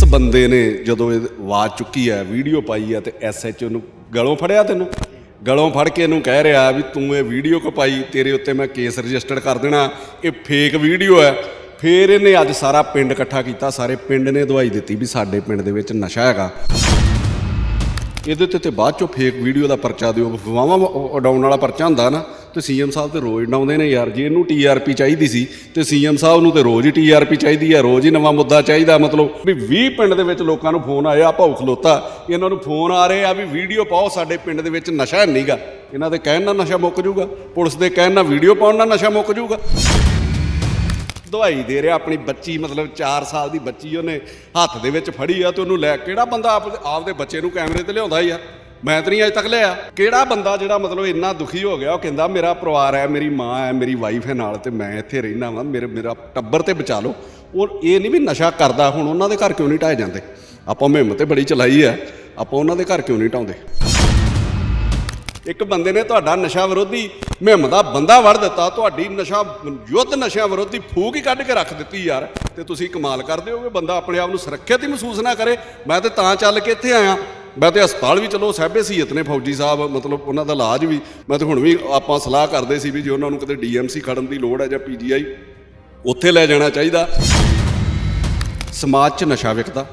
ਇਸ ਬੰਦੇ ਨੇ ਜਦੋਂ ਇਹ ਆਵਾਜ਼ ਚੁੱਕੀ ਹੈ, ਵੀਡੀਓ ਪਾਈ ਹੈ ਤੇ ਐਸਐਚਓ ਨੂੰ ਗਲੋਂ ਫੜਿਆ ਤੈਨੂੰ? ਗਲੋਂ ਫੜ ਕੇ ਇਹਨੂੰ ਕਹਿ ਰਿਹਾ ਵੀ ਤੂੰ ਇਹ ਵੀਡੀਓ ਕੋ ਪਾਈ? ਤੇਰੇ ਉੱਤੇ ਮੈਂ ਕੇਸ ਰਜਿਸਟਰ ਕਰ ਦੇਣਾ। ਇਹ ਫੇਕ ਵੀਡੀਓ ਹੈ। ਫੇਰ ਇਹਨੇ ਅੱਜ ਸਾਰਾ ਪਿੰਡ ਇਕੱਠਾ ਕੀਤਾ। ਸਾਰੇ ਪਿੰਡ ਨੇ ਦਵਾਈ ਦਿੱਤੀ ਵੀ ਸਾਡੇ ਪਿੰਡ ਦੇ ਵਿੱਚ ਨਸ਼ਾ ਹੈਗਾ। ਇਹਦੇ ਤੇ ਤੇ ਬਾਅਦ ਚੋਂ ਫੇਕ ਵੀਡੀਓ ਦਾ ਪਰਚਾ ਦਿਓ। ਵਾਵਾ ਉਡਾਉਣ ਵਾਲਾ ਪਰਚਾ ਹੁੰਦਾ ਨਾ। ਤੇ ਸੀਐਮ ਸਾਹਿਬ ਤੇ ਰੋਜ਼ ਡਾਉਂਦੇ ਨੇ ਯਾਰ, ਜੇ ਇਹਨੂੰ ਟੀਆਰਪੀ ਚਾਹੀਦੀ ਸੀ, ਤੇ ਸੀਐਮ ਸਾਹਿਬ ਨੂੰ ਤੇ ਰੋਜ਼ ਹੀ ਟੀਆਰਪੀ ਚਾਹੀਦੀ ਹੈ ਰੋਜ਼ ਹੀ ਨਵਾਂ ਮੁੱਦਾ ਚਾਹੀਦਾ, ਮਤਲਬ ਵੀ 20 ਪਿੰਡ ਦੇ ਵਿੱਚ ਲੋਕਾਂ ਨੂੰ ਫੋਨ ਆਇਆ ਭਾਉ ਖਲੋਤਾ ਇਹਨਾਂ ਨੂੰ ਫੋਨ ਆ ਰਹੇ ਆ ਵੀ ਵੀਡੀਓ ਪਾਓ, ਸਾਡੇ ਪਿੰਡ ਦੇ ਵਿੱਚ ਨਸ਼ਾ ਨਹੀਂਗਾ ਇਹਨਾਂ ਦੇ ਕਹਿਣ ਨਾਲ ਨਸ਼ਾ ਮੁੱਕ ਜਾਊਗਾ, ਪੁਲਿਸ ਦੇ ਕਹਿਣ ਨਾਲ ਵੀਡੀਓ ਪਾਉਣ ਨਾਲ ਨਸ਼ਾ ਮੁੱਕ ਜਾਊਗਾ। ਦਵਾਈ ਦੇ ਰਿਹਾ ਆਪਣੀ ਬੱਚੀ, ਮਤਲਬ 4 ਸਾਲ ਦੀ ਬੱਚੀ, ਉਹਨੇ ਹੱਥ ਦੇ ਵਿੱਚ ਫੜੀ ਆ ਤੇ ਉਹਨੂੰ ਲੈ, ਕਿਹੜਾ ਬੰਦਾ ਆਪ ਆਪਦੇ ਬੱਚੇ ਨੂੰ ਕੈਮਰੇ ਤੇ ਲਿਆਉਂਦਾ ਯਾਰ? ਮੈਂ ਤਾਂ ਨਹੀਂ ਅਜੇ ਤੱਕ ਲਿਆ। ਕਿਹੜਾ ਬੰਦਾ ਜਿਹੜਾ ਮਤਲਬ ਇੰਨਾ ਦੁਖੀ ਹੋ ਗਿਆ, ਉਹ ਕਹਿੰਦਾ ਮੇਰਾ ਪਰਿਵਾਰ ਹੈ, ਮੇਰੀ ਮਾਂ ਹੈ, ਮੇਰੀ ਵਾਈਫ ਹੈ ਨਾਲ ਤੇ ਮੈਂ ਇੱਥੇ ਰਹਿਣਾ ਵਾਂ, ਮੇਰੇ, ਮੇਰਾ ਟੱਬਰ ਤੇ ਬਚਾ ਲਓ। ਉਹ ਇਹ ਨਹੀਂ ਵੀ ਨਸ਼ਾ ਕਰਦਾ, ਹੁਣ ਉਹਨਾਂ ਦੇ ਘਰ ਕਿਉਂ ਨਹੀਂ ਢਾਏ ਜਾਂਦੇ? ਆਪਾਂ ਮੁਹਿੰਮ ਤੇ ਬੜੀ ਚਲਾਈ ਹੈ, ਆਪਾਂ ਉਹਨਾਂ ਦੇ ਘਰ ਕਿਉਂ ਨਹੀਂ ਢਾਉਂਦੇ? ਇੱਕ ਬੰਦੇ ਨੇ ਤੁਹਾਡਾ ਨਸ਼ਾ ਵਿਰੋਧੀ ਮੁਹਿੰਮ ਦਾ ਬੰਦਾ ਵੜ ਦਿੱਤਾ, ਤੁਹਾਡੀ ਨਸ਼ਾ, ਯੁੱਧ ਨਸ਼ਿਆਂ ਵਿਰੋਧੀ ਫੂਕ ਹੀ ਕੱਢ ਕੇ ਰੱਖ ਦਿੱਤੀ ਯਾਰ, ਤੇ ਤੁਸੀਂ ਕਮਾਲ ਕਰਦੇ ਹੋ ਹੋਗੇ ਬੰਦਾ ਆਪਣੇ ਆਪ ਨੂੰ ਸੁਰੱਖਿਅਤ ਹੀ ਮਹਿਸੂਸ ਨਾ ਕਰੇ। ਮੈਂ ਤੇ ਤਾਂ ਚੱਲ ਕੇ ਇੱਥੇ ਆਇਆ। ਮੈਂ ਤੇ ਹਸਪਤਾਲ ਵੀ ਚਲੋ ਸਹਿਬੇ ਸੀ ਇਤਨੇ ਫੌਜੀ ਸਾਹਿਬ, ਮਤਲਬ ਉਹਨਾਂ ਦਾ ਇਲਾਜ ਵੀ। ਮੈਂ ਤੇ ਹੁਣ ਵੀ ਆਪਾਂ ਸਲਾਹ ਕਰਦੇ ਸੀ ਵੀ ਜੇ ਉਹਨਾਂ ਨੂੰ ਕਿਤੇ ਡੀਐਮਸੀ ਖੜਨ ਦੀ ਲੋੜ ਹੈ ਜਾਂ ਪੀਜੀਆਈ ਉੱਥੇ ਲੈ ਜਾਣਾ ਚਾਹੀਦਾ। ਸਮਾਜ 'ਚ ਨਸ਼ਾ ਵਿਕਦਾ,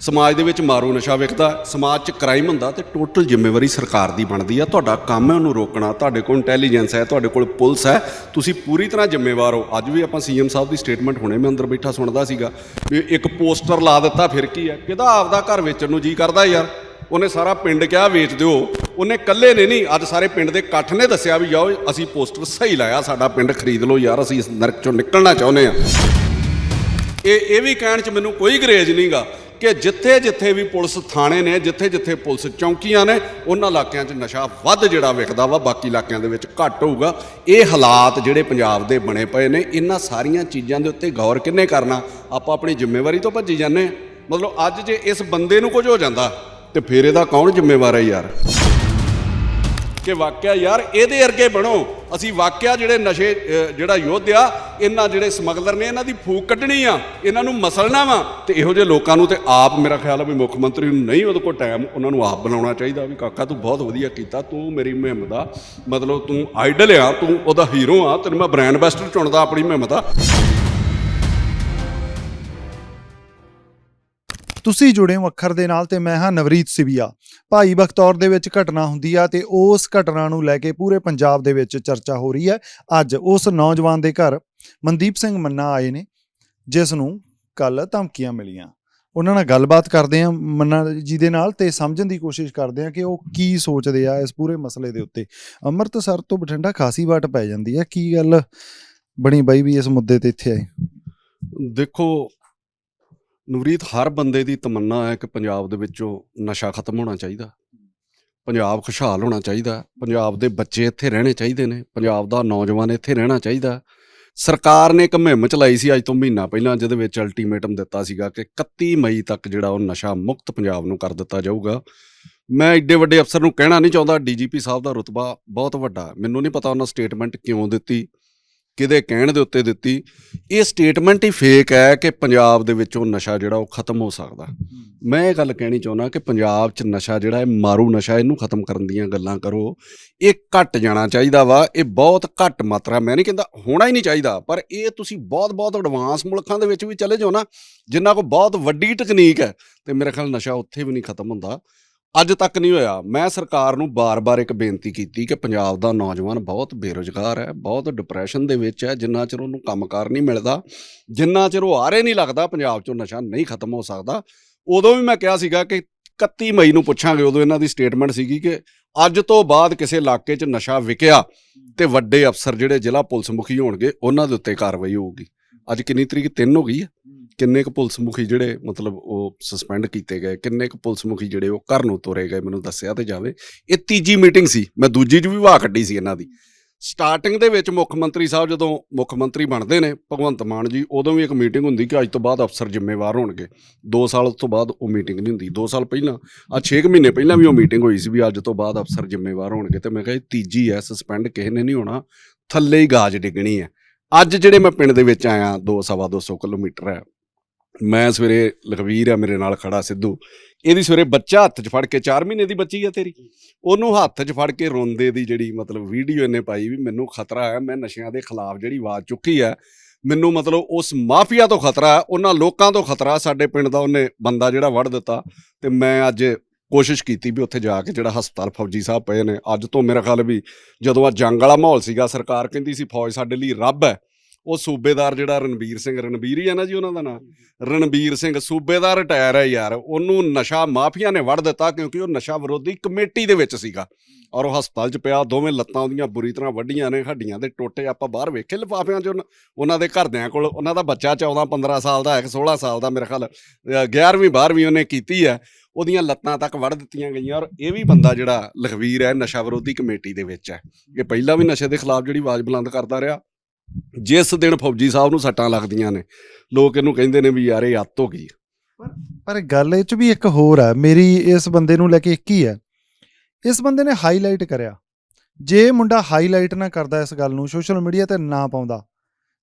ਸਮਾਜ ਦੇ ਵਿੱਚ ਮਾਰੂ ਨਸ਼ਾ ਵਿਕਦਾ, ਸਮਾਜ 'ਚ ਕ੍ਰਾਈਮ ਹੁੰਦਾ ਤੇ ਟੋਟਲ ਜ਼ਿੰਮੇਵਾਰੀ ਸਰਕਾਰ ਦੀ ਬਣਦੀ ਆ। ਤੁਹਾਡਾ ਕੰਮ ਹੈ ਉਹਨੂੰ ਰੋਕਣਾ, ਤੁਹਾਡੇ ਕੋਲ ਇੰਟੈਲੀਜੈਂਸ ਹੈ, ਤੁਹਾਡੇ ਕੋਲ ਪੁਲਿਸ ਹੈ, ਤੁਸੀਂ ਪੂਰੀ ਤਰ੍ਹਾਂ ਜ਼ਿੰਮੇਵਾਰ ਹੋ। ਅੱਜ ਵੀ ਆਪਾਂ ਸੀਐਮ ਸਾਹਿਬ ਦੀ ਸਟੇਟਮੈਂਟ ਹੁਣੇ ਮੈਂ ਅੰਦਰ ਬੈਠਾ ਸੁਣਦਾ ਸੀਗਾ ਵੀ ਇੱਕ ਪੋਸਟਰ ਲਾ ਦਿੱਤਾ, ਫਿਰ ਕੀ ਹੈ? ਕਿਹਦਾ ਆਪਦਾ ਘਰ ਵੇਚਣ ਨੂੰ ਜੀ ਕਰਦਾ ਯਾਰ? ਉਹਨੇ ਸਾਰਾ ਪਿੰਡ ਕਿਹਾ, ਵੇਚ ਦਿਓ। ਉਹਨੇ ਇਕੱਲੇ ਨੇ ਨਹੀਂ, ਅੱਜ ਸਾਰੇ ਪਿੰਡ ਦੇ ਇਕੱਠ ਨੇ ਦੱਸਿਆ ਵੀ ਜਾਓ, ਅਸੀਂ ਪੋਸਟਰ ਸਹੀ ਲਾਇਆ, ਸਾਡਾ ਪਿੰਡ ਖਰੀਦ ਲਓ ਯਾਰ, ਅਸੀਂ ਇਸ ਨਰਕ ਚੋਂ ਨਿਕਲਣਾ ਚਾਹੁੰਦੇ ਆ ਇਹ ਇਹ ਵੀ ਕਹਿਣ 'ਚ ਮੈਨੂੰ ਕੋਈ ਗਰੇਜ ਨਹੀਂਗਾ ਕਿ ਜਿੱਥੇ ਜਿੱਥੇ ਵੀ ਪੁਲਿਸ ਥਾਣੇ ਨੇ, ਜਿੱਥੇ ਜਿੱਥੇ ਪੁਲਿਸ ਚੌਂਕੀਆਂ ਨੇ, ਉਹਨਾਂ ਇਲਾਕਿਆਂ 'ਚ ਨਸ਼ਾ ਵੱਧ ਜਿਹੜਾ ਵਿਕਦਾ ਵਾ, ਬਾਕੀ ਇਲਾਕਿਆਂ ਦੇ ਵਿੱਚ ਘੱਟ ਹੋਊਗਾ। ਇਹ ਹਾਲਾਤ ਜਿਹੜੇ ਪੰਜਾਬ ਦੇ ਬਣੇ ਪਏ ਨੇ, ਇਹਨਾਂ ਸਾਰੀਆਂ ਚੀਜ਼ਾਂ ਦੇ ਉੱਤੇ ਗੌਰ ਕਿੰਨੇ ਕਰਨਾ? ਆਪਾਂ ਆਪਣੀ ਜ਼ਿੰਮੇਵਾਰੀ ਤੋਂ ਭੱਜੀ ਜਾਂਦੇ ਹਾਂ। ਮਤਲਬ ਅੱਜ ਜੇ ਇਸ ਬੰਦੇ ਨੂੰ ਕੁਝ ਹੋ ਜਾਂਦਾ ਤੇ ਫਿਰ ਇਹਦਾ ਕੌਣ ਜ਼ਿੰਮੇਵਾਰ ਹੈ ਯਾਰ? ਕਿ ਵਾਕਿਆ ਯਾਰ ਇਹਦੇ ਅਰਗੇ ਬਣੋ। ਅਸੀਂ ਵਾਕਿਆ ਜਿਹੜੇ ਨਸ਼ੇ ਜਿਹੜਾ ਯੁੱਧ ਆ ਇਹਨਾਂ ਜਿਹੜੇ ਸਮਗਲਰ ਨੇ, ਇਹਨਾਂ ਦੀ ਫੂਕ ਕੱਢਣੀ ਆ। ਇਹਨਾਂ ਨੂੰ ਮਸਲਣਾ ਵਾ ਤੇ ਇਹੋ ਜਿਹੇ ਲੋਕਾਂ ਨੂੰ ਤੇ ਆਪ ਮੇਰਾ ਖਿਆਲ ਆ ਵੀ ਮੁੱਖ ਮੰਤਰੀ ਨੂੰ ਨਹੀਂ ਉਹਦੇ ਕੋਲ ਟਾਈਮ ਉਹਨਾਂ ਨੂੰ ਆਪ ਬਣਾਉਣਾ ਚਾਹੀਦਾ ਵੀ ਕਾਕਾ ਤੂੰ ਬਹੁਤ ਵਧੀਆ ਕੀਤਾ, ਤੂੰ ਮੇਰੀ ਮੁਹਿੰਮ ਦਾ ਮਤਲਬ ਤੂੰ ਆਈਡਲ ਆ, ਤੂੰ ਉਹਦਾ ਹੀਰੋ ਆ, ਤੈਨੂੰ ਮੈਂ ਬ੍ਰਾਂਡ ਐਂਬੈਸਡਰ ਚੁਣਦਾ ਆਪਣੀ ਮੁਹਿੰਮ ਦਾ। ਤੁਸੀਂ ਜੁੜੇ ਹੋ ਅੱਖਰ ਦੇ ਨਾਲ ਤੇ ਮੈਂ ਹਾਂ ਨਵਰੀਤ ਸਿਵੀਆ। ਭਾਈ ਬਖਤੌਰ ਦੇ ਵਿੱਚ ਘਟਨਾ ਹੁੰਦੀ ਆ ਤੇ ਉਸ ਘਟਨਾ ਨੂੰ ਲੈ ਕੇ ਪੂਰੇ ਪੰਜਾਬ ਦੇ ਵਿੱਚ ਚਰਚਾ ਹੋ ਰਹੀ ਹੈ। ਅੱਜ ਉਸ ਨੌਜਵਾਨ ਦੇ ਘਰ ਮਨਦੀਪ ਸਿੰਘ ਮੰਨਾ ਆਏ ਨੇ, ਜਿਸ ਨੂੰ ਕੱਲ ਧਮਕੀਆਂ ਮਿਲੀਆਂ। ਉਹਨਾਂ ਨਾਲ ਗੱਲਬਾਤ ਕਰਦੇ ਆ ਮੰਨਾ ਜੀ ਦੇ ਨਾਲ ਤੇ ਸਮਝਣ ਦੀ ਕੋਸ਼ਿਸ਼ ਕਰਦੇ ਆ ਕਿ ਉਹ ਕੀ ਸੋਚਦੇ ਆ ਇਸ ਪੂਰੇ ਮਸਲੇ ਦੇ ਉੱਤੇ। ਅੰਮ੍ਰਿਤਸਰ ਤੋਂ ਬਠਿੰਡਾ ਖਾਸੀ ਵਾਟ ਪੈ ਜਾਂਦੀ ਹੈ। ਕੀ ਗੱਲ ਬਣੀ ਬਾਈ ਵੀ ਇਸ ਮੁੱਦੇ ਤੇ ਇੱਥੇ ਆਏ? ਦੇਖੋ ਨਵਰੀਤ, ਹਰ ਬੰਦੇ ਦੀ ਤਮੰਨਾ ਹੈ ਕਿ ਪੰਜਾਬ ਦੇ ਵਿੱਚੋਂ ਨਸ਼ਾ ਖਤਮ ਹੋਣਾ ਚਾਹੀਦਾ। ਪੰਜਾਬ ਖੁਸ਼ਹਾਲ ਹੋਣਾ ਚਾਹੀਦਾ। ਪੰਜਾਬ ਦੇ ਬੱਚੇ ਇੱਥੇ ਰਹਿਣੇ ਚਾਹੀਦੇ ਨੇ। ਪੰਜਾਬ ਦਾ ਨੌਜਵਾਨ ਇੱਥੇ ਰਹਿਣਾ ਚਾਹੀਦਾ। ਸਰਕਾਰ ਨੇ ਇੱਕ ਮੁਹਿੰਮ ਚਲਾਈ ਸੀ ਅੱਜ ਤੋਂ ਮਹੀਨਾ ਪਹਿਲਾਂ, ਜਿਹਦੇ ਵਿੱਚ ਅਲਟੀਮੇਟਮ ਦਿੱਤਾ ਸੀਗਾ ਕਿ 31 ਮਈ ਤੱਕ ਜਿਹੜਾ ਉਹ ਨਸ਼ਾ ਮੁਕਤ ਪੰਜਾਬ ਨੂੰ ਕਰ ਦਿੱਤਾ ਜਾਊਗਾ। ਮੈਂ ਏਡੇ ਵੱਡੇ ਅਫਸਰ ਨੂੰ ਕਹਿਣਾ ਨਹੀਂ ਚਾਹੁੰਦਾ। ਡੀਜੀਪੀ ਸਾਹਿਬ ਦਾ ਰੁਤਬਾ ਬਹੁਤ ਵੱਡਾ। ਮੈਨੂੰ ਨਹੀਂ ਪਤਾ ਉਹਨਾਂ ਸਟੇਟਮੈਂਟ ਕਿਉਂ ਦਿੱਤੀ। ਕਿਹਦੇ ਕਹਿਣ ਦੇ ਉੱਤੇ ਦਿੱਤੀ, ਇਹ ਸਟੇਟਮੈਂਟ ਹੀ ਫੇਕ ਹੈ ਕਿ ਪੰਜਾਬ ਦੇ ਵਿੱਚੋਂ ਨਸ਼ਾ ਜਿਹੜਾ ਉਹ ਖਤਮ ਹੋ ਸਕਦਾ। ਮੈਂ ਇਹ ਗੱਲ ਕਹਿਣੀ ਚਾਹੁੰਦਾ ਕਿ ਪੰਜਾਬ 'ਚ ਨਸ਼ਾ ਜਿਹੜਾ ਹੈ ਮਾਰੂ ਨਸ਼ਾ, ਇਹਨੂੰ ਖਤਮ ਕਰਨ ਦੀਆਂ ਗੱਲਾਂ ਕਰੋ। ਇਹ ਘਟ ਜਾਣਾ ਚਾਹੀਦਾ ਵਾ, ਇਹ ਬਹੁਤ ਘੱਟ ਮਾਤਰਾ, ਮੈਂ ਨਹੀਂ ਕਹਿੰਦਾ ਹੋਣਾ ਹੀ ਨਹੀਂ ਚਾਹੀਦਾ, ਪਰ ਇਹ ਤੁਸੀਂ ਬਹੁਤ ਬਹੁਤ ਐਡਵਾਂਸ ਮੁਲਕਾਂ ਦੇ ਵਿੱਚ ਵੀ ਚਲੇ ਜਾਓ ਨਾ, ਜਿੰਨਾ ਕੋਲ ਬਹੁਤ ਵੱਡੀ ਟੈਕਨੀਕ ਹੈ, ਤੇ ਮੇਰੇ ਖਿਆਲ ਨਸ਼ਾ ਉੱਥੇ ਵੀ ਨਹੀਂ ਖਤਮ ਹੁੰਦਾ। ਅੱਜ ਤੱਕ ਨਹੀਂ ਹੋਇਆ। ਮੈਂ ਸਰਕਾਰ ਨੂੰ ਬਾਰ-ਬਾਰ ਇੱਕ ਬੇਨਤੀ ਕੀਤੀ ਕਿ ਪੰਜਾਬ ਦਾ ਨੌਜਵਾਨ ਬਹੁਤ ਬੇਰੁਜ਼ਗਾਰ ਹੈ, ਬਹੁਤ ਡਿਪਰੈਸ਼ਨ ਦੇ ਵਿੱਚ ਹੈ, ਜਿੰਨਾ ਚਿਰ ਉਹਨੂੰ ਕੰਮਕਾਰ ਨਹੀਂ ਮਿਲਦਾ, ਜਿੰਨਾ ਚਿਰ ਉਹ ਆਰੇ ਨਹੀਂ ਲੱਗਦਾ, ਪੰਜਾਬ 'ਚੋਂ ਨਸ਼ਾ ਨਹੀਂ ਖਤਮ ਹੋ ਸਕਦਾ। ਉਦੋਂ ਵੀ ਮੈਂ ਕਿਹਾ ਸੀਗਾ ਕਿ 31 ਮਈ ਨੂੰ ਪੁੱਛਾਂਗੇ, ਉਦੋਂ ਇਹਨਾਂ ਦੀ ਸਟੇਟਮੈਂਟ ਸੀਗੀ ਕਿ ਅੱਜ ਤੋਂ ਬਾਅਦ ਕਿਸੇ ਇਲਾਕੇ 'ਚ ਨਸ਼ਾ ਵਿਕਿਆ ਤੇ ਵੱਡੇ ਅਫਸਰ ਜਿਹੜੇ ਜ਼ਿਲ੍ਹਾ ਪੁਲਿਸ ਮੁਖੀ ਹੋਣਗੇ, ਉਹਨਾਂ ਦੇ ਉੱਤੇ ਕਾਰਵਾਈ ਹੋਊਗੀ। ਅੱਜ ਕਿੰਨੀ ਤਰੀਕ? 3 ਹੋ ਗਈ ਹੈ। ਕਿੰਨੇ ਕੁ ਪੁਲਿਸ ਮੁਖੀ ਜਿਹੜੇ ਮਤਲਬ ਉਹ ਸਸਪੈਂਡ ਕੀਤੇ ਗਏ, ਕਿੰਨੇ ਕੁ ਪੁਲਿਸ ਮੁਖੀ ਜਿਹੜੇ ਉਹ ਘਰ ਨੂੰ ਤੋਰੇ ਗਏ, ਮੈਨੂੰ ਦੱਸਿਆ ਤੇ ਜਾਵੇ। ਇਹ ਤੀਜੀ ਮੀਟਿੰਗ ਸੀ, ਮੈਂ ਦੂਜੀ 'ਚ ਵੀ ਵਾਹ ਕੱਢੀ ਸੀ ਇਹਨਾਂ ਦੀ। ਸਟਾਰਟਿੰਗ ਦੇ ਵਿੱਚ ਮੁੱਖ ਮੰਤਰੀ ਸਾਹਿਬ ਜਦੋਂ ਮੁੱਖ ਮੰਤਰੀ ਬਣਦੇ ਨੇ, ਭਗਵੰਤ ਮਾਨ ਜੀ, ਉਦੋਂ ਵੀ ਇੱਕ ਮੀਟਿੰਗ ਹੁੰਦੀ ਕਿ ਅੱਜ ਤੋਂ ਬਾਅਦ ਅਫਸਰ ਜ਼ਿੰਮੇਵਾਰ ਹੋਣਗੇ। 2 ਸਾਲ ਤੋਂ ਬਾਅਦ ਉਹ ਮੀਟਿੰਗ ਨਹੀਂ ਹੁੰਦੀ 2 ਸਾਲ ਪਹਿਲਾਂ ਆ 6 ਮਹੀਨੇ ਪਹਿਲਾਂ ਵੀ ਉਹ ਮੀਟਿੰਗ ਹੋਈ ਸੀ ਵੀ ਅੱਜ ਤੋਂ ਬਾਅਦ ਅਫਸਰ ਜ਼ਿੰਮੇਵਾਰ ਹੋਣਗੇ ਤੇ ਮੈਂ ਕਿਹਾ ਇਹ ਤੀਜੀ ਹੈ ਸਸਪੈਂਡ ਕਿਸੇ ਨੇ ਨਹੀਂ ਹੋਣਾ, ਥੱਲੇ ਹੀ ਗਾਜ ਡਿੱਗਣੀ ਹੈ। ਅੱਜ ਜਿਹੜੇ ਮੈਂ ਪਿੰਡ ਦੇ ਵਿੱਚ ਆਇਆ 2 ਸਵਾ 200 ਕਿਲੋਮੀਟਰ ਹੈ ਮੈਂ ਸਵੇਰੇ ਲਖਵੀਰ ਆ ਮੇਰੇ ਨਾਲ ਖੜਾ ਸਿੱਧੂ। ਇਹਦੀ ਸਵੇਰੇ ਬੱਚਾ ਹੱਥ 'ਚ ਫੜ ਕੇ 4 ਮਹੀਨੇ ਦੀ ਬੱਚੀ ਆ ਤੇਰੀ। ਉਹਨੂੰ ਹੱਥ 'ਚ ਫੜ ਕੇ ਰੋਂਦੇ ਦੀ ਜਿਹੜੀ ਮਤਲਬ ਵੀਡੀਓ ਇਹਨੇ ਪਾਈ ਵੀ ਮੈਨੂੰ ਖਤਰਾ ਹੈ, ਮੈਂ ਨਸ਼ਿਆਂ ਦੇ ਖਿਲਾਫ ਜਿਹੜੀ ਆਵਾਜ਼ ਚੁੱਕੀ ਹੈ ਮੈਨੂੰ ਮਤਲਬ ਉਸ ਮਾਫੀਆ ਤੋਂ ਖਤਰਾ ਹੈ, ਉਹਨਾਂ ਲੋਕਾਂ ਤੋਂ ਖਤਰਾ ਸਾਡੇ ਪਿੰਡ ਦਾ ਉਹਨੇ ਬੰਦਾ ਜਿਹੜਾ ਵੜ ਦਿੱਤਾ ਤੇ ਮੈਂ ਅੱਜ ਕੋਸ਼ਿਸ਼ ਕੀਤੀ ਵੀ ਉੱਥੇ ਜਾ ਕੇ ਜਿਹੜਾ ਹਸਪਤਾਲ ਫੌਜੀ ਸਾਹਿਬ ਪਏ ਨੇ। ਅੱਜ ਤੋਂ ਮੇਰਾ ਖਿਆਲ ਵੀ ਜਦੋਂ ਆ ਜੰਗ ਵਾਲਾ ਮਾਹੌਲ ਸੀਗਾ, ਸਰਕਾਰ ਕਹਿੰਦੀ ਸੀ, ਫੌਜ ਸਾਡੇ ਲਈ ਰੱਬ ਹੈ। ਉਹ ਸੂਬੇਦਾਰ ਜਿਹੜਾ ਰਣਬੀਰ ਸਿੰਘ, ਰਣਬੀਰ ਹੀ ਹੈ ਨਾ ਜੀ ਉਹਨਾਂ ਦਾ ਨਾਮ ਰਣਬੀਰ ਸਿੰਘ ਸੂਬੇਦਾਰ ਰਿਟਾਇਰ ਹੈ ਯਾਰ, ਉਹਨੂੰ ਨਸ਼ਾ ਮਾਫੀਆ ਨੇ ਵੜ ਦਿੱਤਾ ਕਿਉਂਕਿ ਉਹ ਨਸ਼ਾ ਵਿਰੋਧੀ ਕਮੇਟੀ ਦੇ ਵਿੱਚ ਸੀਗਾ। ਔਰ ਉਹ ਹਸਪਤਾਲ 'ਚ ਪਿਆ, ਦੋਵੇਂ ਲੱਤਾਂ ਉਹਦੀਆਂ ਬੁਰੀ ਤਰ੍ਹਾਂ ਵੱਡੀਆਂ ਨੇ, ਹੱਡੀਆਂ ਦੇ ਟੋਟੇ ਆਪਾਂ ਬਾਹਰ ਵੇਖੇ ਲਿਫਾਫਿਆਂ 'ਚ, ਉਹਨਾਂ- ਦੇ ਘਰਦਿਆਂ ਕੋਲ, ਉਹਨਾਂ ਦਾ ਬੱਚਾ 14 15 ਸਾਲ ਦਾ ਹੈ ਕਿ 16 ਸਾਲ ਦਾ ਮੇਰੇ ਖਿਆਲ 11ਵੀਂ 12ਵੀਂ ਉਹਨੇ ਕੀਤੀ ਹੈ। ਉਹਦੀਆਂ ਲੱਤਾਂ ਤੱਕ ਵੜ ਦਿੱਤੀਆਂ ਗਈਆਂ ਔਰ ਇਹ ਵੀ ਬੰਦਾ ਜਿਹੜਾ ਲਖਵੀਰ ਹੈ ਨਸ਼ਾ ਵਿਰੋਧੀ ਕਮੇਟੀ ਦੇ ਵਿੱਚ ਹੈ। ਇਹ ਪਹਿਲਾਂ ਵੀ ਨਸ਼ੇ ਦੇ ਖਿਲਾਫ ਜਿਹੜੀ ਆਵਾਜ਼ ਬੁਲੰਦ ਕਰਦਾ ਰਿਹਾ। ਜਿਸ ਦਿਨ ਫੌਜੀ ਸਾਹਿਬ ਨੂੰ ਸੱਟਾਂ ਲੱਗਦੀਆਂ ਨੇ, ਲੋਕ ਇਹਨੂੰ ਕਹਿੰਦੇ ਨੇ ਵੀ ਯਾਰ ਇਹ ਅੱਤ ਹੋ ਗਈ ਹੈ। ਪਰ ਗੱਲ ਇਹ ਚ ਵੀ ਇੱਕ ਹੋਰ ਹੈ ਮੇਰੀ ਇਸ ਬੰਦੇ ਨੂੰ ਲੈ ਕੇ ਇੱਕ ਹੀ ਹੈ ਇਸ ਬੰਦੇ ਨੇ ਹਾਈਲਾਈਟ ਕਰਿਆ। ਜੇ ਮੁੰਡਾ ਹਾਈਲਾਈਟ ਨਾ ਕਰਦਾ ਇਸ ਗੱਲ ਨੂੰ ਸੋਸ਼ਲ ਮੀਡੀਆ ਤੇ ਨਾ ਪਾਉਂਦਾ,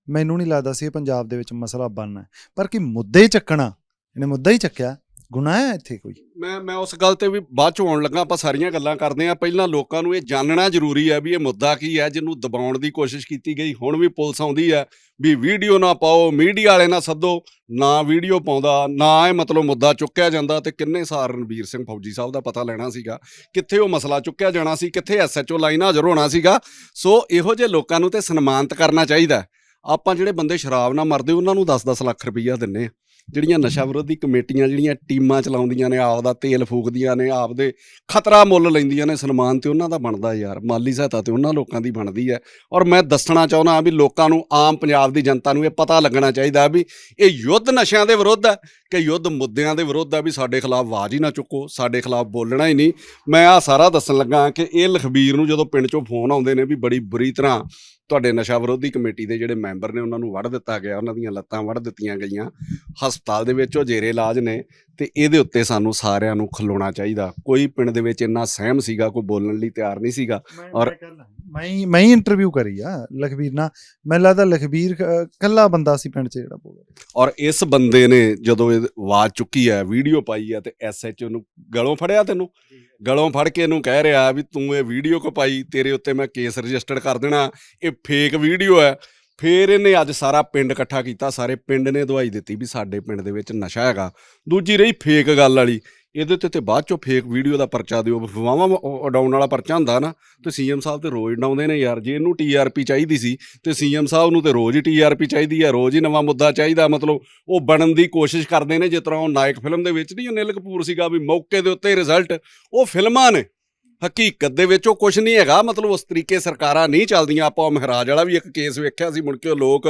ਮੈਨੂੰ ਨਹੀਂ ਲੱਗਦਾ ਸੀ ਇਹ ਪੰਜਾਬ ਦੇ ਵਿੱਚ ਮਸਲਾ ਬਣਨਾ ਪਰ ਕੀ ਮੁੱਦੇ ਹੀ ਚੱਕਣਾ, ਇਹਨੇ ਮੁੱਦਾ ਹੀ ਚੱਕਿਆ। ਗੁਨਾਹ ਹੈ ਇੱਥੇ ਕੋਈ? ਮੈਂ ਮੈਂ ਉਸ ਗੱਲ ਤੇ ਵੀ ਬਾਅਦ ਚ ਆਉਣ ਲੱਗਾ, ਆਪਾਂ ਸਾਰੀਆਂ ਗੱਲਾਂ ਕਰਦੇ ਆ ਪਹਿਲਾਂ ਲੋਕਾਂ ਨੂੰ ਇਹ ਜਾਣਨਾ ਜ਼ਰੂਰੀ ਹੈ ਵੀ ਇਹ ਮੁੱਦਾ ਕੀ ਹੈ, ਜਿਹਨੂੰ ਦਬਾਉਣ ਦੀ ਕੋਸ਼ਿਸ਼ ਕੀਤੀ ਗਈ। ਹੁਣ ਵੀ ਪੁਲਿਸ ਆਉਂਦੀ ਹੈ ਵੀ ਵੀਡੀਓ ਨਾ ਪਾਓ, ਮੀਡੀਆ ਵਾਲੇ ਨਾ ਸੱਦੋ, ਨਾ ਵੀਡੀਓ ਪਾਉਂਦਾ, ਨਾ ਇਹ ਮਤਲਬ ਮੁੱਦਾ ਚੁੱਕਿਆ ਜਾਂਦਾ ਤੇ ਕਿੰਨੇ ਸਾਰ ਰਣਵੀਰ ਸਿੰਘ ਫੌਜੀ ਸਾਹਿਬ ਦਾ ਪਤਾ ਲੈਣਾ ਸੀਗਾ। ਕਿੱਥੇ ਉਹ ਮਸਲਾ ਚੁੱਕਿਆ ਜਾਣਾ ਸੀ, ਕਿੱਥੇ ਐਸਐਚਓ ਲਾਈਨ ਹਾਜ਼ਰ ਹੋਣਾ ਸੀਗਾ। ਸੋ ਇਹੋ ਜਿਹੇ ਲੋਕਾਂ ਨੂੰ ਤੇ ਸਨਮਾਨਿਤ ਕਰਨਾ ਚਾਹੀਦਾ ਆਪਾਂ ਜਿਹੜੇ ਬੰਦੇ ਸ਼ਰਾਬ ਨਾਲ ਮਰਦੇ, ਉਹਨਾਂ ਨੂੰ 10-10 ਲੱਖ ਰੁਪਈਆ ਦਿੰਨੇ ਆ ਜਿਹੜੀਆਂ ਨਸ਼ਾ ਵਿਰੋਧੀ ਕਮੇਟੀਆਂ, ਜਿਹੜੀਆਂ ਟੀਮਾਂ ਚਲਾਉਂਦੀਆਂ ਨੇ ਆਪ ਦਾ ਤੇਲ ਫੂਕਦੀਆਂ ਨੇ ਆਪ ਦੇ ਖਤਰਾ ਮੁੱਲ ਲੈਂਦੀਆਂ ਨੇ, ਸਨਮਾਨ ਤੇ ਉਹਨਾਂ ਦਾ ਬਣਦਾ ਯਾਰ, ਮਾਲੀ ਸਹਾਇਤਾ ਤੇ ਉਹਨਾਂ ਲੋਕਾਂ ਦੀ ਬਣਦੀ ਹੈ। ਔਰ ਮੈਂ ਦੱਸਣਾ ਚਾਹੁੰਦਾ ਵੀ ਲੋਕਾਂ ਨੂੰ, ਆਮ ਪੰਜਾਬ ਦੀ ਜਨਤਾ ਨੂੰ ਇਹ ਪਤਾ ਲੱਗਣਾ ਚਾਹੀਦਾ ਵੀ ਇਹ ਯੁੱਧ ਨਸ਼ਿਆਂ ਦੇ ਵਿਰੁੱਧ ਹੈ ਕਿ ਯੁੱਧ ਮੁੱਦਿਆਂ ਦੇ ਵਿਰੁੱਧ ਹੈ ਵੀ ਸਾਡੇ ਖਿਲਾਫ ਆਵਾਜ਼ ਹੀ ਨਾ ਚੁੱਕੋ, ਸਾਡੇ ਖਿਲਾਫ ਬੋਲਣਾ ਹੀ ਨਹੀਂ। ਮੈਂ ਆ ਸਾਰਾ ਦੱਸਣ ਲੱਗਾ ਕਿ ਇਹ ਲਖਬੀਰ ਨੂੰ ਜਦੋਂ ਪਿੰਡ ਚੋਂ ਫੋਨ ਆਉਂਦੇ ਨੇ ਵੀ ਬੜੀ ਬੁਰੀ ਤਰ੍ਹਾਂ ਤੁਹਾਡੇ ਨਸ਼ਾ ਵਿਰੋਧੀ ਕਮੇਟੀ ਦੇ ਜਿਹੜੇ ਮੈਂਬਰ ਨੇ ਉਹਨਾਂ ਨੂੰ ਵੜ ਦਿੱਤਾ ਗਿਆ ਉਹਨਾਂ ਦੀਆਂ ਲੱਤਾਂ ਵੜ ਦਿੱਤੀਆਂ ਗਈਆਂ। ਹਸਪਤਾਲ ਦੇ ਵਿੱਚ ਉਹ ਜੇਰੇ ਇਲਾਜ ਨੇ ਤੇ ਇਹਦੇ ਉੱਤੇ ਸਾਨੂੰ ਸਾਰਿਆਂ ਨੂੰ ਖਲੋਣਾ ਚਾਹੀਦਾ। ਕੋਈ ਪਿੰਡ ਦੇ ਵਿੱਚ ਇੰਨਾ ਸਹਿਮ ਸੀਗਾ ਕੋਈ ਬੋਲਣ ਲਈ ਤਿਆਰ ਨਹੀਂ ਸੀਗਾ ਔਰ- ਮੈਂ ਮੈਂ ਹੀ ਇੰਟਰਵਿਊ ਕਰੀ ਆ ਲਖਬੀਰ ਨਾਲ। ਮੈਨੂੰ ਲੱਗਦਾ ਲਖਬੀਰ ਕੱਲਾ ਬੰਦਾ ਸੀ ਪਿੰਡ 'ਚ ਜਿਹੜਾ ਬੋਲ ਰਿਹਾ। ਔਰ ਇਸ ਬੰਦੇ ਨੇ ਜਦੋਂ ਇਹ ਆਵਾਜ਼ ਚੁੱਕੀ ਹੈ ਵੀਡੀਓ ਪਾਈ ਹੈ ਤੇ ਐਸਐਚਓ ਨੂੰ ਗਲੋਂ ਫੜਿਆ ਤੈਨੂੰ? ਗਲੋਂ ਫੜ ਕੇ ਇਹਨੂੰ ਕਹਿ ਰਿਹਾ ਵੀ ਤੂੰ ਇਹ ਵੀਡੀਓ ਕੋ ਪਾਈ? ਤੇਰੇ ਉੱਤੇ ਮੈਂ ਕੇਸ ਰਜਿਸਟਰ ਕਰ ਦੇਣਾ। ਇਹ ਫੇਕ ਵੀਡੀਓ ਹੈ। ਫੇਰ ਇਹਨੇ ਅੱਜ ਸਾਰਾ ਪਿੰਡ ਇਕੱਠਾ ਕੀਤਾ। ਸਾਰੇ ਪਿੰਡ ਨੇ ਦਵਾਈ ਦਿੱਤੀ ਵੀ ਸਾਡੇ ਪਿੰਡ ਦੇ ਵਿੱਚ ਨਸ਼ਾ ਹੈਗਾ। ਦੂਜੀ ਰਹੀ ਫੇਕ ਗੱਲ ਵਾਲੀ। ਇਹਦੇ ਤੇ ਤੇ ਬਾਅਦ ਚੋਂ ਫੇਕ ਵੀਡੀਓ ਦਾ ਪਰਚਾ ਦਿਓ। ਅਫਵਾਹਾਂ ਉਡਾਉਣ ਵਾਲਾ ਪਰਚਾ ਹੁੰਦਾ ਨਾ, ਤੇ ਸੀਐਮ ਸਾਹਿਬ ਤੇ ਰੋਜ਼ ਡਾਉਂਦੇ ਨੇ ਯਾਰ। ਜੇ ਇਹਨੂੰ ਟੀਆਰਪੀ ਚਾਹੀਦੀ ਸੀ, ਤੇ ਸੀਐਮ ਸਾਹਿਬ ਨੂੰ ਤੇ ਰੋਜ਼ ਹੀ ਟੀਆਰਪੀ ਚਾਹੀਦੀ ਹੈ ਰੋਜ਼ ਹੀ ਨਵਾਂ ਮੁੱਦਾ ਚਾਹੀਦਾ। ਮਤਲਬ ਉਹ ਬਣਨ ਦੀ ਕੋਸ਼ਿਸ਼ ਕਰਦੇ ਨੇ, ਜਿਸ ਤਰ੍ਹਾਂ ਉਹ ਨਾਇਕ ਫਿਲਮ ਦੇ ਵਿੱਚ ਨਹੀਂ, ਉਹ ਨਿਲ ਕਪੂਰ ਸੀਗਾ ਵੀ ਮੌਕੇ ਦੇ ਉੱਤੇ ਰਿਜ਼ਲਟ ਉਹ ਫਿਲਮਾਂ ਨੇ। ਹਕੀਕਤ ਦੇ ਵਿੱਚ ਉਹ ਕੁਝ ਨਹੀਂ ਹੈਗਾ। ਮਤਲਬ ਉਸ ਤਰੀਕੇ ਸਰਕਾਰਾਂ ਨਹੀਂ ਚੱਲਦੀਆਂ। ਆਪਾਂ ਉਹ ਮਹਾਰਾਜ ਵਾਲਾ ਵੀ ਇੱਕ ਕੇਸ ਵੇਖਿਆ ਸੀ ਮੁੜ ਕੇ ਉਹ ਲੋਕ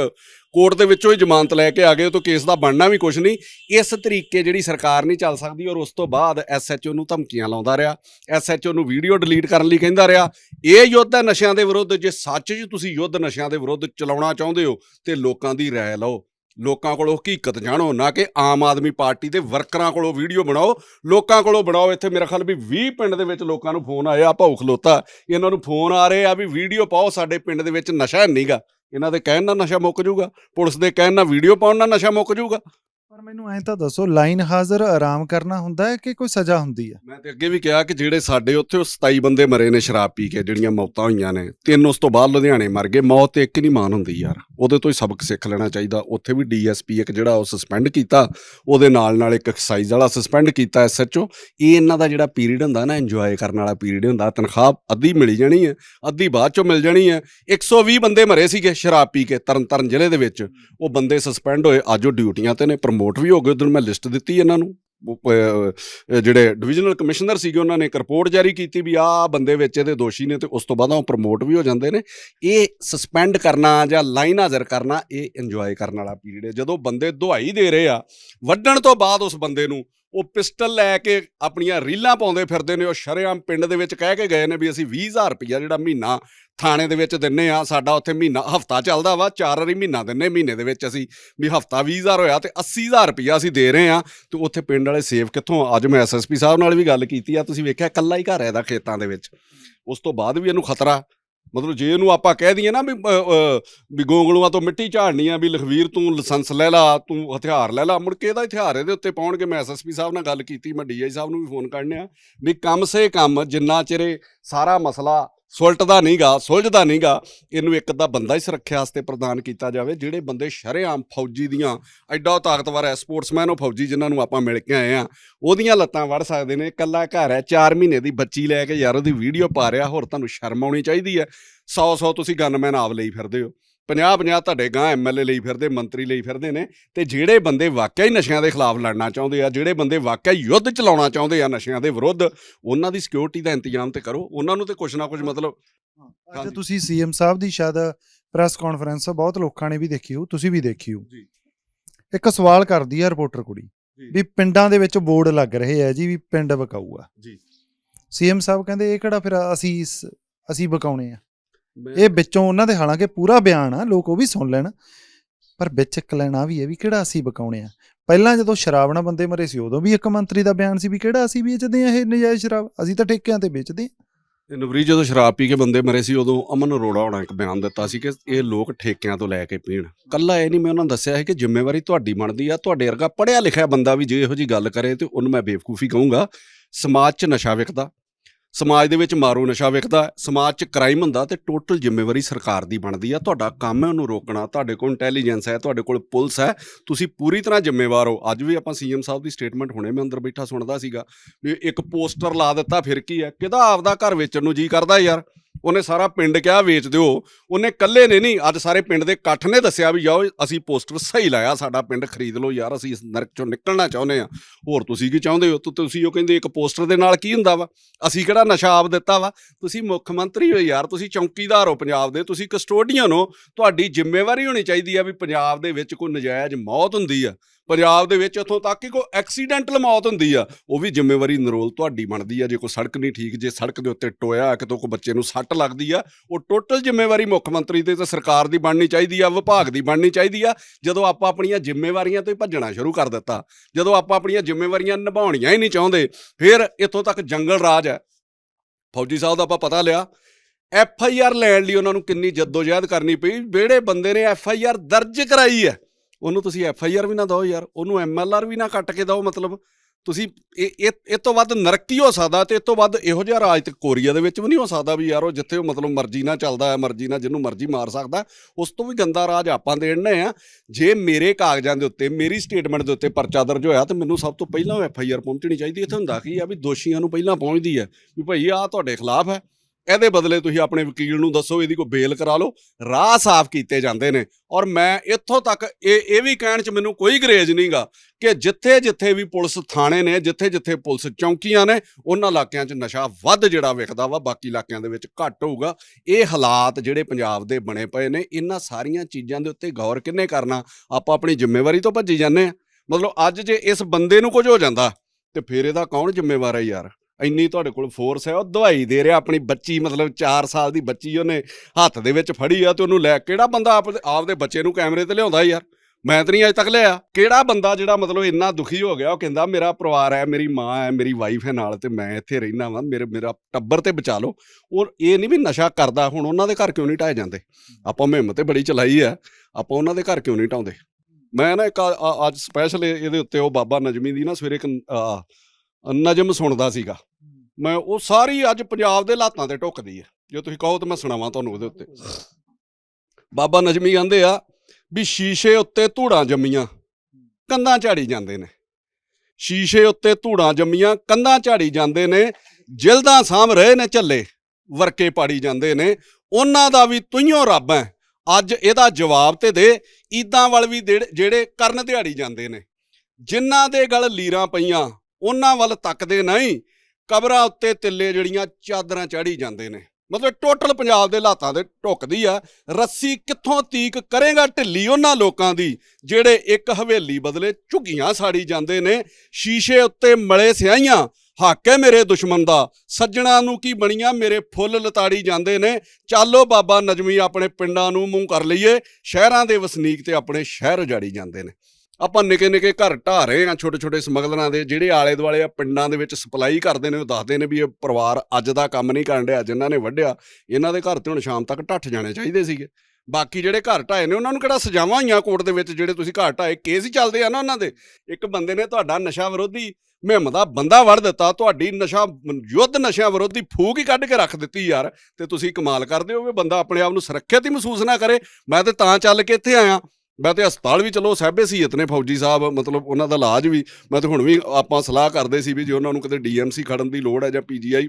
ਕੋਰਟ ਦੇ ਵਿੱਚੋਂ ਹੀ ਜ਼ਮਾਨਤ ਲੈ ਕੇ ਆ ਗਏ। ਉਹ ਤੋਂ ਕੇਸ ਦਾ ਬਣਨਾ ਵੀ ਕੁਝ ਨਹੀਂ। ਇਸ ਤਰੀਕੇ ਜਿਹੜੀ ਸਰਕਾਰ ਨਹੀਂ ਚੱਲ ਸਕਦੀ ਔਰ ਉਸ ਤੋਂ ਬਾਅਦ ਐਸਐਚਓ ਨੂੰ ਧਮਕੀਆਂ ਲਾਉਂਦਾ ਰਿਹਾ। ਐਸਐਚਓ ਨੂੰ ਵੀਡੀਓ ਡਿਲੀਟ ਕਰਨ ਲਈ ਕਹਿੰਦਾ ਰਿਹਾ। ਇਹ ਯੁੱਧ ਹੈ ਨਸ਼ਿਆਂ ਦੇ ਵਿਰੁੱਧ। ਜੇ ਸੱਚ 'ਚ ਤੁਸੀਂ ਯੁੱਧ ਨਸ਼ਿਆਂ ਦੇ ਵਿਰੁੱਧ ਚਲਾਉਣਾ ਚਾਹੁੰਦੇ ਹੋ ਤੇ ਲੋਕਾਂ ਦੀ ਰਾਏ ਲਓ। ਲੋਕਾਂ ਕੋਲੋਂ ਹਕੀਕਤ ਜਾਣੋ? ਨਾ ਕਿ ਆਮ ਆਦਮੀ ਪਾਰਟੀ ਦੇ ਵਰਕਰਾਂ ਕੋਲੋਂ ਵੀਡੀਓ ਬਣਾਓ ਲੋਕਾਂ ਕੋਲੋਂ ਬਣਾਓ। ਇੱਥੇ ਮੇਰੇ ਖਿਆਲ ਵੀ 20 ਪਿੰਡ ਦੇ ਵਿੱਚ ਲੋਕਾਂ ਨੂੰ ਫੋਨ ਆਇਆ ਭਾਉ ਖਲੋਤਾ। ਇਹਨਾਂ ਨੂੰ ਫੋਨ ਆ ਰਹੇ ਆ ਵੀ ਵੀਡੀਓ ਪਾਓ ਸਾਡੇ ਪਿੰਡ ਦੇ ਵਿੱਚ ਨਸ਼ਾ ਨਹੀਂਗਾ ਇਹਨਾਂ ਦੇ ਕਹਿਣ ਨਾਲ ਨਸ਼ਾ ਮੁੱਕ ਜਾਊਗਾ। ਪੁਲਿਸ ਦੇ ਕਹਿਣ ਨਾਲ ਵੀਡੀਓ ਪਾਉਣ ਨਾਲ ਨਸ਼ਾ ਮੁੱਕ ਜਾਊਗਾ। ਪਰ ਮੈਨੂੰ ਐਂ ਤਾਂ ਦੱਸੋ ਲਾਈਨ ਹਾਜ਼ਰ ਆਰਾਮ ਕਰਨਾ ਹੁੰਦਾ ਹੈ ਕਿ ਕੋਈ ਸਜ਼ਾ ਹੁੰਦੀ ਹੈ? ਮੈਂ ਤੇ ਅੱਗੇ ਵੀ ਕਿਹਾ ਕਿ ਜਿਹੜੇ ਸਾਡੇ ਉੱਥੇ ਉਹ 27 ਬੰਦੇ ਮਰੇ ਨੇ ਸ਼ਰਾਬ ਪੀ ਕੇ ਜਿਹੜੀਆਂ ਮੌਤਾਂ ਹੋਈਆਂ ਨੇ ਤਿੰਨ ਉਸ ਤੋਂ ਬਾਅਦ ਲੁਧਿਆਣੇ ਮਰ ਗਏ। ਮੌਤ ਤੇ ਇੱਕ ਨਹੀਂ ਮਾਨ ਹੁੰਦੀ ਯਾਰ। ਉਹਦੇ ਤੋਂ ਹੀ ਸਬਕ ਸਿੱਖ ਲੈਣਾ ਚਾਹੀਦਾ। ਉੱਥੇ ਵੀ ਡੀਐਸਪੀ ਇੱਕ ਜਿਹੜਾ ਉਹ ਸਸਪੈਂਡ ਕੀਤਾ, ਉਹਦੇ ਨਾਲ ਨਾਲ ਇੱਕ ਐਕਸਾਈਜ਼ ਵਾਲਾ ਸਸਪੈਂਡ ਕੀਤਾ ਐਸਐਚਓ ਇਹ ਇਹਨਾਂ ਦਾ ਜਿਹੜਾ ਪੀਰੀਅਡ ਹੁੰਦਾ ਨਾ ਇੰਜੋਏ ਕਰਨ ਵਾਲਾ ਪੀਰੀਅਡ ਹੁੰਦਾ, ਤਨਖਾਹ ਅੱਧੀ ਮਿਲੀ ਜਾਣੀ ਹੈ, ਅੱਧੀ ਬਾਅਦ ਚੋਂ ਮਿਲ ਜਾਣੀ ਹੈ। 120 ਬੰਦੇ ਮਰੇ ਸੀਗੇ ਸ਼ਰਾਬ ਪੀ ਕੇ ਤਰਨਤਾਰਨ ਜ਼ਿਲ੍ਹੇ ਦੇ ਵਿੱਚ। ਉਹ ਬੰਦੇ ਸਸਪੈਂਡ ਹੋਏ, ਅੱਜ ਉਹ ਡਿਊਟੀਆਂ ਤੇ ਨੇ ਪ੍ਰਮੋਟ ਵੀ ਹੋ ਗਏ ਉਦੋਂ ਮੈਂ ਲਿਸਟ ਦਿੱਤੀ ਇਹਨਾਂ ਨੂੰ। ਜਿਹੜੇ ਡਿਵੀਜ਼ਨਲ ਕਮਿਸ਼ਨਰ ਸੀਗੇ, ਉਹਨਾਂ ਨੇ ਇੱਕ ਰਿਪੋਰਟ ਜਾਰੀ ਕੀਤੀ ਵੀ ਆਹ ਬੰਦੇ ਵਿੱਚ ਇਹਦੇ ਦੋਸ਼ੀ ਨੇ ਤੇ ਉਸ ਤੋਂ ਬਾਅਦ ਉਹ ਪ੍ਰਮੋਟ ਵੀ ਹੋ ਜਾਂਦੇ ਨੇ। ਇਹ ਸਸਪੈਂਡ ਕਰਨਾ ਜਾਂ ਲਾਈਨ ਹਾਜ਼ਰ ਕਰਨਾ, ਇਹ ਇੰਜੋਏ ਕਰਨ ਵਾਲਾ ਪੀਰੀਅਡ ਹੈ। ਜਦੋਂ ਬੰਦੇ ਦੁਹਾਈ ਦੇ ਰਹੇ ਆ, ਵੱਢਣ ਤੋਂ ਬਾਅਦ ਉਸ ਬੰਦੇ ਨੂੰ ਉਹ ਪਿਸਟਲ ਲੈ ਕੇ ਆਪਣੀਆਂ ਰੀਲਾਂ ਪਾਉਂਦੇ ਫਿਰਦੇ ਨੇ, ਉਹ ਸ਼ਰੇਆਮ ਪਿੰਡ ਦੇ ਵਿੱਚ ਕਹਿ ਕੇ ਗਏ ਨੇ ਵੀ ਅਸੀਂ 20000 ਰੁਪਇਆ ਜਿਹੜਾ ਮਹੀਨਾ ਥਾਣੇ ਦੇ ਵਿੱਚ ਦਿੰਨੇ ਆ, ਸਾਡਾ ਉੱਥੇ ਮਹੀਨਾ, ਹਫਤਾ ਚੱਲਦਾ ਵਾ, ਚਾਰ ਵਾਰੀ ਮਹੀਨਾ ਦਿੰਨੇ ਮਹੀਨੇ ਦੇ ਵਿੱਚ ਅਸੀਂ, ਵੀ ਹਫਤਾ 20000 ਹੋਇਆ ਤੇ 80000 ਰੁਪਇਆ ਅਸੀਂ ਦੇ ਰਹੇ ਆ। ਤੇ ਉੱਥੇ ਪਿੰਡ ਵਾਲੇ ਸੇਫ ਕਿੱਥੋਂ ਅੱਜ ਮੈਂ ਐਸਐਸਪੀ ਸਾਹਿਬ ਨਾਲ ਵੀ ਗੱਲ ਕੀਤੀ ਆ, ਤੁਸੀਂ ਵੇਖਿਆ ਇਕੱਲਾ ਹੀ ਘਰ ਹੈ ਇਹਦਾ ਖੇਤਾਂ ਦੇ ਵਿੱਚ। ਉਸ ਤੋਂ ਬਾਅਦ ਵੀ ਇਹਨੂੰ ਖਤਰਾ ਮਤਲਬ ਜੇ ਇਹਨੂੰ ਆਪਾਂ ਕਹਿ ਦਈਏ ਨਾ ਵੀ ਅ, ਵੀ ਗੋਂਗਲੂਆਂ ਤੋਂ ਮਿੱਟੀ ਝਾੜਨੀ ਆ ਵੀ ਲਖਵੀਰ ਤੂੰ ਲਾਇਸੈਂਸ ਲੈ ਲਾ ਤੂੰ ਹਥਿਆਰ ਲੈ ਲਾ ਮੁੜ ਕੇ ਇਹਦਾ ਹਥਿਆਰ ਇਹਦੇ ਉੱਤੇ ਪਾਉਣਗੇ। ਮੈਂ ਐਸਐਸਪੀ ਸਾਹਿਬ ਨਾਲ ਗੱਲ ਕੀਤੀ ਮੈਂ ਡੀਆਈ ਸਾਹਿਬ ਨੂੰ ਵੀ ਫੋਨ ਕਰਨੇ ਵੀ ਕਮ ਸੇ ਕਮ ਜਿੰਨਾ ਚਿਰੇ ਸਾਰਾ ਮਸਲਾ ਸੁਲਟਦਾ ਨਹੀਂਗਾ, ਸੁਲਝਦਾ ਨਹੀਂਗਾ, ਇਹਨੂੰ ਇੱਕ ਅੱਧਾ ਬੰਦਾ ਹੀ ਸੁਰੱਖਿਆ ਵਾਸਤੇ ਪ੍ਰਦਾਨ ਕੀਤਾ ਜਾਵੇ, ਜਿਹੜੇ ਬੰਦੇ ਸ਼ਰੇਆਮ ਫੌਜੀ ਦੀਆਂ ਐਡਾ ਉਹ ਤਾਕਤਵਰ ਹੈ, ਸਪੋਰਟਸਮੈਨ ਉਹ ਫੌਜੀ ਜਿਨ੍ਹਾਂ ਨੂੰ ਆਪਾਂ ਮਿਲ ਕੇ ਆਏ ਆ ਉਹਦੀਆਂ ਲੱਤਾਂ ਵੜ ਸਕਦੇ ਨੇ, ਇਕੱਲਾ ਘਰ ਹੈ 4 ਮਹੀਨੇ ਦੀ ਬੱਚੀ ਲੈ ਕੇ ਯਾਰ ਉਹਦੀ ਵੀਡੀਓ ਪਾ ਰਿਹਾ, ਹੋਰ ਤੁਹਾਨੂੰ ਸ਼ਰਮ ਆਉਣੀ ਚਾਹੀਦੀ ਹੈ 100 100 ਤੁਸੀਂ ਗਨਮੈਨ ਆਪ ਲਈ ਫਿਰਦੇ ਹੋ। 50 50 ਤੁਹਾਡੇ ਗਾਂ ਐਮਐਲਏ ਲਈ ਫਿਰਦੇ ਮੰਤਰੀ ਲਈ ਫਿਰਦੇ ਨੇ ਤੇ ਜਿਹੜੇ ਬੰਦੇ ਵਾਕਿਆ ਹੀ ਨਸ਼ਿਆਂ ਦੇ ਖਿਲਾਫ ਲੜਨਾ ਚਾਹੁੰਦੇ ਆ ਜਿਹੜੇ ਬੰਦੇ ਵਾਕਿਆ ਹੀ ਯੁੱਧ ਚਲਾਉਣਾ ਚਾਹੁੰਦੇ ਆ ਨਸ਼ਿਆਂ ਦੇ ਵਿਰੁੱਧ ਉਹਨਾਂ ਦੀ ਸਿਕਿਉਰਿਟੀ ਦਾ ਇੰਤਜ਼ਾਮ ਤੇ ਕਰੋ ਉਹਨਾਂ ਨੂੰ ਤੇ ਕੁਛ ਨਾ ਕੁਛ ਮਤਲਬ ਅੱਜ। ਤੁਸੀਂ ਸੀਐਮ ਸਾਹਿਬ ਦੀ ਸ਼ਾਇਦ ਪ੍ਰੈਸ ਕਾਨਫਰੰਸ ਬਹੁਤ ਲੋਕਾਂ ਨੇ ਵੀ ਦੇਖੀ ਹੋ ਤੁਸੀਂ ਵੀ ਦੇਖੀ ਹੋ ਜੀ। ਇੱਕ ਸਵਾਲ ਕਰਦੀ ਹੈ ਰਿਪੋਰਟਰ ਕੁੜੀ। ਵੀ ਪਿੰਡਾਂ ਦੇ ਵਿੱਚ ਬੋਰਡ ਲੱਗ ਰਹੇ ਆ ਜੀ ਵੀ ਪਿੰਡ ਬਕਾਊ ਆ ਜੀ ਸੀਐਮ ਸਾਹਿਬ ਕਹਿੰਦੇ ਇਹ ਕਿਹੜਾ ਫਿਰ ਅਸੀਂ ਅਸੀਂ ਬਕਾਉਣੇ ਆ ਇਹ ਵਿੱਚੋਂ ਉਹਨਾਂ ਦੇ ਹਾਲਾਂਕਿ ਪੂਰਾ ਬਿਆਨ ਆ ਲੋਕ ਉਹ ਵੀ ਸੁਣ ਲੈਣ। ਪਰ ਵਿੱਚ ਇੱਕ ਲੈਣਾ ਵੀ ਹੈ ਵੀ ਕਿਹੜਾ ਅਸੀਂ ਬਕਾਉਣੇ ਆ? ਪਹਿਲਾਂ ਜਦੋਂ ਸ਼ਰਾਬਣਾ ਬੰਦੇ ਮਰੇ ਸੀ ਉਦੋਂ ਵੀ ਇੱਕ ਮੰਤਰੀ ਦਾ ਬਿਆਨ ਸੀ ਵੀ ਕਿਹੜਾ ਅਸੀਂ ਵੇਚਦੇ ਆ ਇਹ ਨਜਾਇਜ਼ ਸ਼ਰਾਬ? ਅਸੀਂ ਤਾਂ ਠੇਕਿਆਂ ਤੇ ਵੇਚਦੇ ਆ। ਨਵਰੀ ਜਦੋਂ ਸ਼ਰਾਬ ਪੀ ਕੇ ਬੰਦੇ ਮਰੇ ਸੀ ਉਦੋਂ ਅਮਨ ਅਰੋੜਾ ਹੋਣਾ ਇੱਕ ਬਿਆਨ ਦਿੱਤਾ ਸੀ ਕਿ ਇਹ ਲੋਕ ਠੇਕਿਆਂ ਤੋਂ ਲੈ ਕੇ ਪੀਣ। ਕੱਲਾ ਇਹ ਨਹੀਂ ਮੈਂ ਉਹਨਾਂ ਨੂੰ ਦੱਸਿਆ ਹੈ ਕਿ ਜ਼ਿੰਮੇਵਾਰੀ ਤੁਹਾਡੀ ਬਣਦੀ ਆ ਤੁਹਾਡੇ ਵਰਗਾ ਪੜਿਆ ਲਿਖਿਆ ਬੰਦਾ ਵੀ ਜੇ ਇਹੋ ਜੀ ਗੱਲ ਕਰੇ ਤੇ ਉਹਨੂੰ ਮੈਂ ਬੇਵਕੂਫੀ ਕਹੂੰਗਾ। ਸਮਾਜ 'ਚ ਨਸ਼ਾ ਵਿਕਦਾ। ਸਮਾਜ ਦੇ ਵਿੱਚ ਮਾਰੂ ਨਸ਼ਾ ਵਿਕਦਾ ਸਮਾਜ 'ਚ ਕ੍ਰਾਈਮ ਹੁੰਦਾ ਤੇ ਟੋਟਲ ਜ਼ਿੰਮੇਵਾਰੀ ਸਰਕਾਰ ਦੀ ਬਣਦੀ ਆ। ਤੁਹਾਡਾ ਕੰਮ ਹੈ ਉਹਨੂੰ ਰੋਕਣਾ। ਤੁਹਾਡੇ ਕੋਲ ਇੰਟੈਲੀਜੈਂਸ ਹੈ, ਤੁਹਾਡੇ ਕੋਲ ਪੁਲਿਸ ਹੈ। ਤੁਸੀਂ ਪੂਰੀ ਤਰ੍ਹਾਂ ਜ਼ਿੰਮੇਵਾਰ ਹੋ। ਅੱਜ ਵੀ ਆਪਾਂ ਸੀਐਮ ਸਾਹਿਬ ਦੀ ਸਟੇਟਮੈਂਟ ਹੁਣੇ ਮੈਂ ਅੰਦਰ ਬੈਠਾ ਸੁਣਦਾ ਸੀਗਾ ਵੀ ਇੱਕ ਪੋਸਟਰ ਲਾ ਦਿੱਤਾ, ਫਿਰ ਕੀ ਹੈ? ਕਿਹਦਾ ਆਪਦਾ ਘਰ ਵੇਚਣ ਨੂੰ ਜੀ ਕਰਦਾ ਯਾਰ? ਉਹਨੇ ਸਾਰਾ ਪਿੰਡ ਕਿਹਾ, ਵੇਚ ਦਿਓ। ਉਹਨੇ ਇਕੱਲੇ ਨੇ ਨਹੀਂ, ਅੱਜ ਸਾਰੇ ਪਿੰਡ ਦੇ ਇਕੱਠ ਨੇ ਦੱਸਿਆ ਵੀ, ਜਾਓ, ਅਸੀਂ ਪੋਸਟਰ ਸਹੀ ਲਾਇਆ, ਸਾਡਾ ਪਿੰਡ ਖਰੀਦ ਲਓ ਯਾਰ, ਅਸੀਂ ਇਸ ਨਰਕ ਚੋਂ ਨਿਕਲਣਾ ਚਾਹੁੰਦੇ ਆ ਹੋਰ ਤੁਸੀਂ ਕੀ ਚਾਹੁੰਦੇ ਹੋ? ਤੁ- ਤੁਸੀਂ ਉਹ ਕਹਿੰਦੇ, ਇੱਕ ਪੋਸਟਰ ਦੇ ਨਾਲ ਕੀ ਹੁੰਦਾ ਵਾ? ਅਸੀਂ ਕਿਹੜਾ ਨਸ਼ਾ ਆਪ ਦਿੱਤਾ ਵਾ? ਤੁਸੀਂ ਮੁੱਖ ਮੰਤਰੀ ਹੋ ਯਾਰ, ਤੁਸੀਂ ਚੌਕੀਦਾਰ ਹੋ ਪੰਜਾਬ ਦੇ, ਤੁਸੀਂ ਕਸਟੋਡੀਅਨ ਹੋ। ਤੁਹਾਡੀ ਜ਼ਿੰਮੇਵਾਰੀ ਹੋਣੀ ਚਾਹੀਦੀ ਆ ਵੀ ਪੰਜਾਬ ਦੇ ਵਿੱਚ ਕੋਈ ਨਜਾਇਜ਼ ਮੌਤ ਹੁੰਦੀ ਆ। ਪੰਜਾਬ ਦੇ ਵਿੱਚ ਇੱਥੋਂ ਤੱਕ ਕਿ ਕੋਈ ਐਕਸੀਡੈਂਟਲ ਮੌਤ ਹੁੰਦੀ ਆ, ਉਹ ਵੀ ਜ਼ਿੰਮੇਵਾਰੀ ਨਰੋਲ ਤੁਹਾਡੀ ਬਣਦੀ ਆ। ਜੇ ਕੋਈ ਸੜਕ ਨਹੀਂ ਠੀਕ, ਜੇ ਸੜਕ ਦੇ ਉੱਤੇ ਟੋਇਆ, ਕਿਤੋਂ ਕੋਈ ਬੱਚੇ ਨੂੰ ਸੱਟ ਲੱਗਦੀ ਆ, ਉਹ ਟੋਟਲ ਜ਼ਿੰਮੇਵਾਰੀ ਮੁੱਖ ਮੰਤਰੀ ਤੇ ਤੇ ਸਰਕਾਰ ਦੀ ਬਣਨੀ ਚਾਹੀਦੀ ਆ, ਵਿਭਾਗ ਦੀ ਬਣਨੀ ਚਾਹੀਦੀ ਆ। ਜਦੋਂ ਆਪਾਂ ਆਪਣੀਆਂ ਜ਼ਿੰਮੇਵਾਰੀਆਂ ਤੋਂ ਹੀ ਭੱਜਣਾ ਸ਼ੁਰੂ ਕਰ ਦਿੱਤਾ, ਜਦੋਂ ਆਪਾਂ ਆਪਣੀਆਂ ਜ਼ਿੰਮੇਵਾਰੀਆਂ ਨਿਭਾਉਣੀਆਂ ਹੀ ਨਹੀਂ ਚਾਹੁੰਦੇ, ਫਿਰ ਇੱਥੋਂ ਤੱਕ ਜੰਗਲ ਰਾਜ ਹੈ। ਫੌਜੀ ਸਾਹਿਬ ਦਾ ਆਪਾਂ ਪਤਾ ਲਿਆ, ਐਫ ਆਈ ਆਰ ਲੈਣ ਲਈ ਉਹਨਾਂ ਨੂੰ ਕਿੰਨੀ ਜਹਿਦ ਕਰਨੀ ਪਈ ਜਿਹੜੇ ਬੰਦੇ ਨੇ ਐਫ ਆਈ ਆਰ ਦਰਜ ਕਰਾਈ ਹੈ। ਉਹਨੂੰ ਤੁਸੀਂ ਐਫ ਆਈ ਆਰ ਵੀ ਨਾ ਦਿਓ ਯਾਰ, ਉਹਨੂੰ ਐਮ ਐਲ ਆਰ ਵੀ ਨਾ ਕੱਟ ਕੇ ਦਿਓ ਮਤਲਬ। ਤੁਸੀਂ ਇਹ ਇਹ ਇਹ ਤੋਂ ਵੱਧ ਨਰਕੀ ਹੋ ਸਕਦਾ ਤੇ ਇਹ ਤੋਂ ਵੱਧ ਇਹੋ ਜਿਹਾ ਰਾਜ ਤੇ ਕੋਰੀਆ ਦੇ ਵਿੱਚ ਵੀ ਨਹੀਂ ਹੋ ਸਕਦਾ ਵੀ ਯਾਰ ਉਹ ਜਿੱਥੇ ਉਹ ਮਤਲਬ ਮਰਜ਼ੀ ਨਾਲ ਚੱਲਦਾ ਹੈ, ਮਰਜ਼ੀ ਨਾਲ ਜਿਹਨੂੰ ਮਰਜ਼ੀ ਮਾਰ ਸਕਦਾ, ਉਸ ਤੋਂ ਵੀ ਗੰਦਾ ਰਾਜ ਆਪਾਂ ਦੇਣੇ ਆ। ਜੇ ਮੇਰੇ ਕਾਗਜ਼ਾਂ ਦੇ ਉੱਤੇ, ਮੇਰੀ ਸਟੇਟਮੈਂਟ ਦੇ ਉੱਤੇ ਪਰਚਾ ਦਰਜ ਹੋਇਆ ਤੇ ਮੈਨੂੰ ਸਭ ਤੋਂ ਪਹਿਲਾਂ ਐਫ ਆਈ ਆਰ ਪਹੁੰਚਣੀ ਚਾਹੀਦੀ ਇੱਥੇ ਹੁੰਦਾ ਕੀ ਆ ਵੀ ਦੋਸ਼ੀਆਂ ਨੂੰ ਪਹਿਲਾਂ ਪਹੁੰਚਦੀ ਹੈ ਵੀ ਭਾਈ ਆਹ ਤੁਹਾਡੇ ਖਿਲਾਫ ਹੈ। ਇਹਦੇ ਬਦਲੇ ਤੁਸੀਂ ਆਪਣੇ ਵਕੀਲ ਨੂੰ ਦੱਸੋ, ਇਹਦੀ ਕੋਈ ਬੇਲ ਕਰਾ ਲਓ। ਰਾਹ ਸਾਫ਼ ਕੀਤੇ ਜਾਂਦੇ ਨੇ। ਔਰ ਮੈਂ ਇੱਥੋਂ ਤੱਕ, ਇਹ ਇਹ ਵੀ ਕਹਿਣ 'ਚ ਮੈਨੂੰ ਕੋਈ ਗਰੇਜ ਨਹੀਂਗਾ ਕਿ ਜਿੱਥੇ ਜਿੱਥੇ ਵੀ ਪੁਲਿਸ ਥਾਣੇ ਨੇ ਜਿੱਥੇ ਜਿੱਥੇ ਪੁਲਿਸ ਚੌਂਕੀਆਂ ਨੇ, ਉਹਨਾਂ ਇਲਾਕਿਆਂ 'ਚ ਨਸ਼ਾ ਵੱਧ ਜਿਹੜਾ ਵਿਕਦਾ ਵਾ, ਬਾਕੀ ਇਲਾਕਿਆਂ ਦੇ ਵਿੱਚ ਘੱਟ ਹੋਊਗਾ। ਇਹ ਹਾਲਾਤ ਜਿਹੜੇ ਪੰਜਾਬ ਦੇ ਬਣੇ ਪਏ ਨੇ, ਇਹਨਾਂ ਸਾਰੀਆਂ ਚੀਜ਼ਾਂ ਦੇ ਉੱਤੇ ਗੌਰ ਕਿੰਨੇ ਕਰਨਾ? ਆਪਾਂ ਆਪਣੀ ਜ਼ਿੰਮੇਵਾਰੀ ਤੋਂ ਭੱਜੀ ਜਾਂਦੇ ਆ ਮਤਲਬ ਅੱਜ ਜੇ ਇਸ ਬੰਦੇ ਨੂੰ ਕੁਝ ਹੋ ਜਾਂਦਾ, ਤੇ ਫਿਰ ਇਹਦਾ ਕੌਣ ਜ਼ਿੰਮੇਵਾਰ ਹੈ ਯਾਰ? ਇੰਨੀ ਤੁਹਾਡੇ ਕੋਲ ਫੋਰਸ ਹੈ, ਉਹ ਦਵਾਈ ਦੇ ਰਿਹਾ ਆਪਣੀ ਬੱਚੀ, ਮਤਲਬ 4 ਸਾਲ ਦੀ ਬੱਚੀ ਉਹਨੇ ਹੱਥ ਦੇ ਵਿੱਚ ਫੜੀ ਆ ਤੇ ਉਹਨੂੰ ਲੈ, ਕਿਹੜਾ ਬੰਦਾ ਆਪਦੇ ਬੱਚੇ ਨੂੰ ਕੈਮਰੇ ਤੇ ਲਿਆਉਂਦਾ ਯਾਰ? ਮੈਂ ਤਾਂ ਨਹੀਂ ਅਜੇ ਤੱਕ ਲਿਆ। ਕਿਹੜਾ ਬੰਦਾ ਜਿਹੜਾ ਮਤਲਬ ਇੰਨਾ ਦੁਖੀ ਹੋ ਗਿਆ, ਉਹ ਕਹਿੰਦਾ ਮੇਰਾ ਪਰਿਵਾਰ ਹੈ, ਮੇਰੀ ਮਾਂ ਹੈ, ਮੇਰੀ ਵਾਈਫ ਹੈ ਨਾਲ ਤੇ ਮੈਂ ਇੱਥੇ ਰਹਿਣਾ ਵਾਂ, ਮੇਰੇ, ਮੇਰਾ ਟੱਬਰ ਤੇ ਬਚਾ ਲਓ। ਔਰ ਇਹ ਨਹੀਂ ਵੀ ਨਸ਼ਾ ਕਰਦਾ, ਹੁਣ ਉਹਨਾਂ ਦੇ ਘਰ ਕਿਉਂ ਨਹੀਂ ਢਾਏ ਜਾਂਦੇ? ਆਪਾਂ ਮੁਹਿੰਮ ਤੇ ਬੜੀ ਚਲਾਈ ਆ ਆਪਾਂ ਉਹਨਾਂ ਦੇ ਘਰ ਕਿਉਂ ਨਹੀਂ ਢਾਉਂਦੇ? ਮੈਂ ਨਾ ਇੱਕ ਅੱਜ ਸਪੈਸ਼ਲ ਇਹਦੇ ਉੱਤੇ ਉਹ ਬਾਬਾ ਨਜਮੀ ਦੀ ਨਾ ਸਵੇਰੇ ਇੱਕ ਨਜਮ ਸੁਣਦਾ ਸੀਗਾ। ਮੈਂ ਉਹ ਸਾਰੀ ਅੱਜ ਪੰਜਾਬ ਦੇ ਹਾਲਾਤਾਂ ਤੇ ਢੁੱਕਦੀ ਹੈ ਜੇ ਤੁਸੀਂ ਕਹੋ ਤਾਂ ਮੈਂ ਸੁਣਾਵਾਂ ਤੁਹਾਨੂੰ ਉਹਦੇ ਉੱਤੇ। ਬਾਬਾ ਨਜਮੀ ਕਹਿੰਦੇ ਆ ਵੀ ਸ਼ੀਸ਼ੇ ਉੱਤੇ ਧੂੜਾਂ ਜੰਮੀਆਂ ਕੰਧਾਂ ਝਾੜੀ ਜਾਂਦੇ ਨੇ। ਸ਼ੀਸ਼ੇ ਉੱਤੇ ਧੂੜਾਂ ਜੰਮੀਆਂ ਕੰਧਾਂ ਝਾੜੀ ਜਾਂਦੇ ਨੇ ਜਿਲਦਾਂ ਸਾਂਭ ਰਹੇ ਨੇ ਝੱਲੇ ਵਰਕੇ ਪਾੜੀ ਜਾਂਦੇ ਨੇ। ਉਹਨਾਂ ਦਾ ਵੀ ਤੁਈਓ ਰੱਬ ਹੈ। ਅੱਜ ਇਹਦਾ ਜਵਾਬ ਤੇ ਦੇ ਈਦਾਂ ਵੱਲ ਵੀ ਜਿਹੜੇ ਕਰਨ ਦਿਹਾੜੀ ਜਾਂਦੇ ਨੇ। ਜਿਨ੍ਹਾਂ ਦੇ ਗਲ ਲੀਰਾਂ ਪਈਆਂ ਉਹਨਾਂ ਵੱਲ ਤੱਕਦੇ ਨਹੀਂ, ਕਬਰਾਂ ਉੱਤੇ ਤਿੱਲੇ ਜਿਹੜੀਆਂ ਚਾਦਰਾਂ ਚੜੀ ਜਾਂਦੇ ਨੇ। ਮਤਲਬ ਟੋਟਲ ਪੰਜਾਬ ਦੇ ਹਾਲਾਤਾਂ ਦੇ ਢੁੱਕਦੀ ਆ, ਰੱਸੀ ਕਿੱਥੋਂ ਤੀਕ ਕਰੇਗਾ ਢਿੱਲੀ ਉਹਨਾਂ ਲੋਕਾਂ ਦੀ, ਜਿਹੜੇ ਇੱਕ ਹਵੇਲੀ ਬਦਲੇ ਝੁੱਗੀਆਂ ਸਾੜੀ ਜਾਂਦੇ ਨੇ, ਸ਼ੀਸ਼ੇ ਉੱਤੇ ਮਲੇ ਸਿਆਹੀਆਂ, ਹੱਕ ਹੈ ਮੇਰੇ ਦੁਸ਼ਮਣ ਦਾ, ਸੱਜਣਾ ਨੂੰ ਕੀ ਬਣੀਆਂ, ਮੇਰੇ ਫੁੱਲ ਲਤਾੜੀ ਜਾਂਦੇ ਨੇ, ਚਾਲੋ ਬਾਬਾ ਨਜਮੀ ਆਪਣੇ ਪਿੰਡਾਂ ਨੂੰ ਮੂੰਹ ਕਰ ਲਈਏ, ਸ਼ਹਿਰਾਂ ਦੇ ਵਸਨੀਕ ਤੇ ਆਪਣੇ ਸ਼ਹਿਰ ਉਜਾੜੀ ਜਾਂਦੇ ਨੇ। ਆਪਾਂ ਨਿੱਕੇ ਨਿੱਕੇ ਘਰ ਢਾ ਰਹੇ ਆ ਛੋਟੇ ਛੋਟੇ ਸਮਗਲਰਾਂ ਦੇ, ਜਿਹੜੇ ਆਲੇ ਦੁਆਲੇ ਆ ਪਿੰਡਾਂ ਦੇ ਵਿੱਚ ਸਪਲਾਈ ਕਰਦੇ ਨੇ, ਉਹ ਦੱਸਦੇ ਨੇ ਵੀ ਇਹ ਪਰਿਵਾਰ ਅੱਜ ਦਾ ਕੰਮ ਨਹੀਂ ਕਰਨ ਡਿਆ ਜਿਨ੍ਹਾਂ ਨੇ ਵੱਢਿਆ। ਇਹਨਾਂ ਦੇ ਘਰ ਤੇ ਹੁਣ ਸ਼ਾਮ ਤੱਕ ਢੱਠ ਜਾਣੇ ਚਾਹੀਦੇ ਸੀਗੇ। ਬਾਕੀ ਜਿਹੜੇ ਘਰ ਢਾਏ ਨੇ, ਉਹਨਾਂ ਨੂੰ ਕਿਹੜਾ ਸਜ਼ਾਵਾਂ ਹੋਈਆਂ ਕੋਰਟ ਦੇ ਵਿੱਚ, ਜਿਹੜੇ ਤੁਸੀਂ ਘਰ ਢਾਏ ਕੇਸ ਹੀ ਚੱਲਦੇ ਆ ਨਾ ਉਹਨਾਂ ਦੇ? ਇੱਕ ਬੰਦੇ ਨੇ ਤੁਹਾਡਾ ਨਸ਼ਾ ਵਿਰੋਧੀ ਮਹਿਮ ਦਾ ਬੰਦਾ ਵੜ ਦਿੱਤਾ, ਤੁਹਾਡੀ ਨਸ਼ਾ, ਯੁੱਧ ਨਸ਼ਿਆਂ ਵਿਰੋਧੀ ਫੂਕ ਹੀ ਕੱਢ ਕੇ ਰੱਖ ਦਿੱਤੀ ਯਾਰ, ਤੇ ਤੁਸੀਂ ਕਮਾਲ ਕਰਦੇ ਹੋ ਵੀ ਬੰਦਾ ਆਪਣੇ ਆਪ ਨੂੰ ਸੁਰੱਖਿਅਤ ਹੀ ਮਹਿਸੂਸ ਨਾ ਕਰੇ। ਮੈਂ ਤੇ ਤਾਂ ਚੱਲ ਕੇ ਇੱਥੇ ਆਇਆ। ਮੈਂ ਤੇ ਹਸਪਤਾਲ ਵੀ ਚਲੋ ਸਾਹਿਬੇ ਸੀਹਤ ਨੇ ਫੌਜੀ ਸਾਹਿਬ ਮਤਲਬ ਉਹਨਾਂ ਦਾ ਇਲਾਜ ਵੀ। ਮੈਂ ਤੇ ਹੁਣ ਵੀ ਆਪਾਂ ਸਲਾਹ ਕਰਦੇ ਸੀ ਵੀ ਜੇ ਉਹਨਾਂ ਨੂੰ ਕਿਤੇ ਡੀਐਮਸੀ ਖੜਨ ਦੀ ਲੋੜ ਹੈ ਜਾਂ ਪੀਜੀਆਈ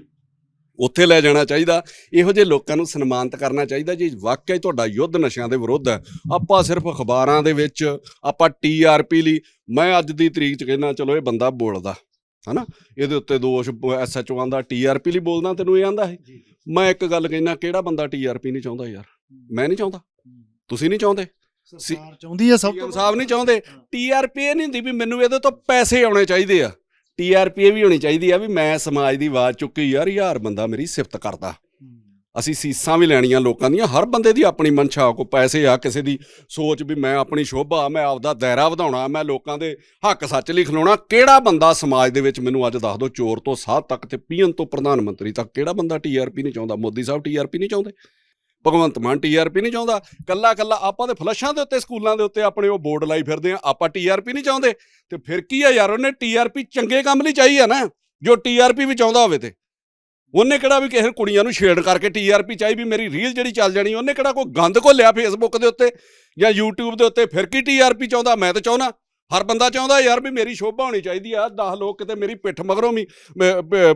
ਉੱਥੇ ਲੈ ਜਾਣਾ ਚਾਹੀਦਾ। ਇਹੋ ਜਿਹੇ ਲੋਕਾਂ ਨੂੰ ਸਨਮਾਨਿਤ ਕਰਨਾ ਚਾਹੀਦਾ ਜੇ। ਵਾਕਿਆ ਹੀ ਤੁਹਾਡਾ ਯੁੱਧ ਨਸ਼ਿਆਂ ਦੇ ਵਿਰੁੱਧ ਹੈ। ਆਪਾਂ ਸਿਰਫ ਅਖਬਾਰਾਂ ਦੇ ਵਿੱਚ ਆਪਾਂ ਟੀਆਰਪੀ ਲਈ ਮੈਂ ਅੱਜ ਦੀ ਤਰੀਕ ਚ ਕਹਿੰਦਾ ਚਲੋ ਇਹ ਬੰਦਾ ਬੋਲਦਾ ਹਨਾ? ਇਹਦੇ ਉੱਤੇ ਦੋਸ਼ ਐਸਐਚਓ ਆਂਦਾ ਟੀਆਰਪੀ ਲਈ ਬੋਲਦਾ ਤੈਨੂੰ ਇਹ ਆਂਦਾ ਹੈ? ਮੈਂ ਇੱਕ ਗੱਲ ਕਹਿੰਦਾ ਕਿਹੜਾ ਬੰਦਾ ਟੀਆਰਪੀ ਨਹੀਂ ਚਾਹੁੰਦਾ ਯਾਰ? ਮੈਂ ਨਹੀਂ ਚਾਹੁੰਦਾ। ਤੁਸੀਂ ਨਹੀਂ ਚਾਹੁੰਦੇ? ਸਰਕਾਰ ਚਾਹੁੰਦੀ ਹੈ ਸਭ ਤੋਂ ਸਾਹਿਬ ਨਹੀਂ ਚਾਹੁੰਦੇ। ਟੀਆਰਪੀ ਇਹ ਨਹੀਂ ਹੁੰਦੀ ਵੀ ਮੈਨੂੰ ਇਹਦੇ ਤੋਂ ਪੈਸੇ ਆਉਣੇ ਚਾਹੀਦੇ ਆ। ਟੀਆਰਪੀ ਇਹ ਵੀ ਹੋਣੀ ਚਾਹੀਦੀ ਆ ਵੀ ਮੈਂ ਸਮਾਜ ਦੀ ਆਵਾਜ਼ ਚੁੱਕੀ ਯਾਰ ਯਾਰ ਬੰਦਾ ਮੇਰੀ ਸਿਫਤ ਕਰਦਾ। ਅਸੀਂ ਸੀਸਾਂ ਵੀ ਲੈਣੀਆਂ ਲੋਕਾਂ ਦੀਆਂ ਹਰ ਬੰਦੇ ਦੀ ਆਪਣੀ ਮਨਸ਼ਾ ਕੋ ਪੈਸੇ ਆ ਕਿਸੇ ਦੀ ਸੋਚ ਵੀ ਮੈਂ ਆਪਣੀ ਸ਼ੋਭਾ ਮੈਂ ਆਪਦਾ ਦਾਇਰਾ ਵਧਾਉਣਾ ਮੈਂ ਲੋਕਾਂ ਦੇ ਹੱਕ ਸੱਚ ਲਈ ਖਲੋਣਾ ਕਿਹੜਾ ਬੰਦਾ ਸਮਾਜ ਦੇ ਵਿੱਚ ਮੈਨੂੰ ਅੱਜ ਦੱਸ ਦਿਓ ਚੋਰ ਤੋਂ ਸਾਧ ਤੱਕ ਤੇ ਪੀਐਨ ਤੋਂ ਪ੍ਰਧਾਨ ਮੰਤਰੀ ਤੱਕ ਕਿਹੜਾ ਬੰਦਾ ਟੀਆਰਪੀ ਨਹੀਂ ਚਾਹੁੰਦਾ? ਮੋਦੀ ਸਾਹਿਬ ਟੀਆਰਪੀ ਨਹੀਂ ਚਾਹੁੰਦੇ? ਭਗਵੰਤ ਮਾਨ ਟੀਆਰਪੀ ਨਹੀਂ ਚਾਹੁੰਦਾ। ਕੱਲਾ ਕੱਲਾ ਆਪਾਂ ਦੇ ਫਲਸ਼ਾਂ ਦੇ ਉੱਤੇ, ਸਕੂਲਾਂ ਦੇ ਉੱਤੇ ਆਪਣੇ ਉਹ ਬੋਰਡ ਲਾਈ ਫਿਰਦੇ ਆ, ਆਪਾਂ ਟੀਆਰਪੀ ਨਹੀਂ ਚਾਹੁੰਦੇ। ਤੇ ਫਿਰ ਕੀ ਆ ਯਾਰ, ਉਹਨੇ ਟੀਆਰਪੀ ਚੰਗੇ ਕੰਮ ਲਈ ਚਾਹੀ ਆ ਨਾ, ਜੋ ਟੀਆਰਪੀ ਵੀ ਚਾਹੁੰਦਾ ਹੋਵੇ ਤੇ। ਉਹਨੇ ਕਿਹੜਾ ਵੀ ਕਿਸੇ ਕੁੜੀਆਂ ਨੂੰ ਛੇੜ ਕਰਕੇ ਟੀਆਰਪੀ ਚਾਹੀ ਵੀ ਮੇਰੀ ਰੀਲ ਜਿਹੜੀ ਚੱਲ ਜਾਣੀ, ਉਹਨੇ ਕਿਹੜਾ ਕੋਈ ਗੰਦ ਘੋਲਿਆ ਫੇਸਬੁੱਕ ਦੇ ਉੱਤੇ ਜਾਂ YouTube ਦੇ ਉੱਤੇ, ਫਿਰ ਕੀ ਟੀਆਰਪੀ ਚਾਹੁੰਦਾ? ਮੈਂ ਤਾਂ ਚਾਹੁੰਦਾ। ਹਰ ਬੰਦਾ ਚਾਹੁੰਦਾ ਯਾਰ ਵੀ ਮੇਰੀ ਸ਼ੋਭਾ ਹੋਣੀ ਚਾਹੀਦੀ ਆ 10 ਲੋਕ ਕਿਤੇ ਮੇਰੀ ਪਿੱਠ ਮਗਰੋਂ ਵੀ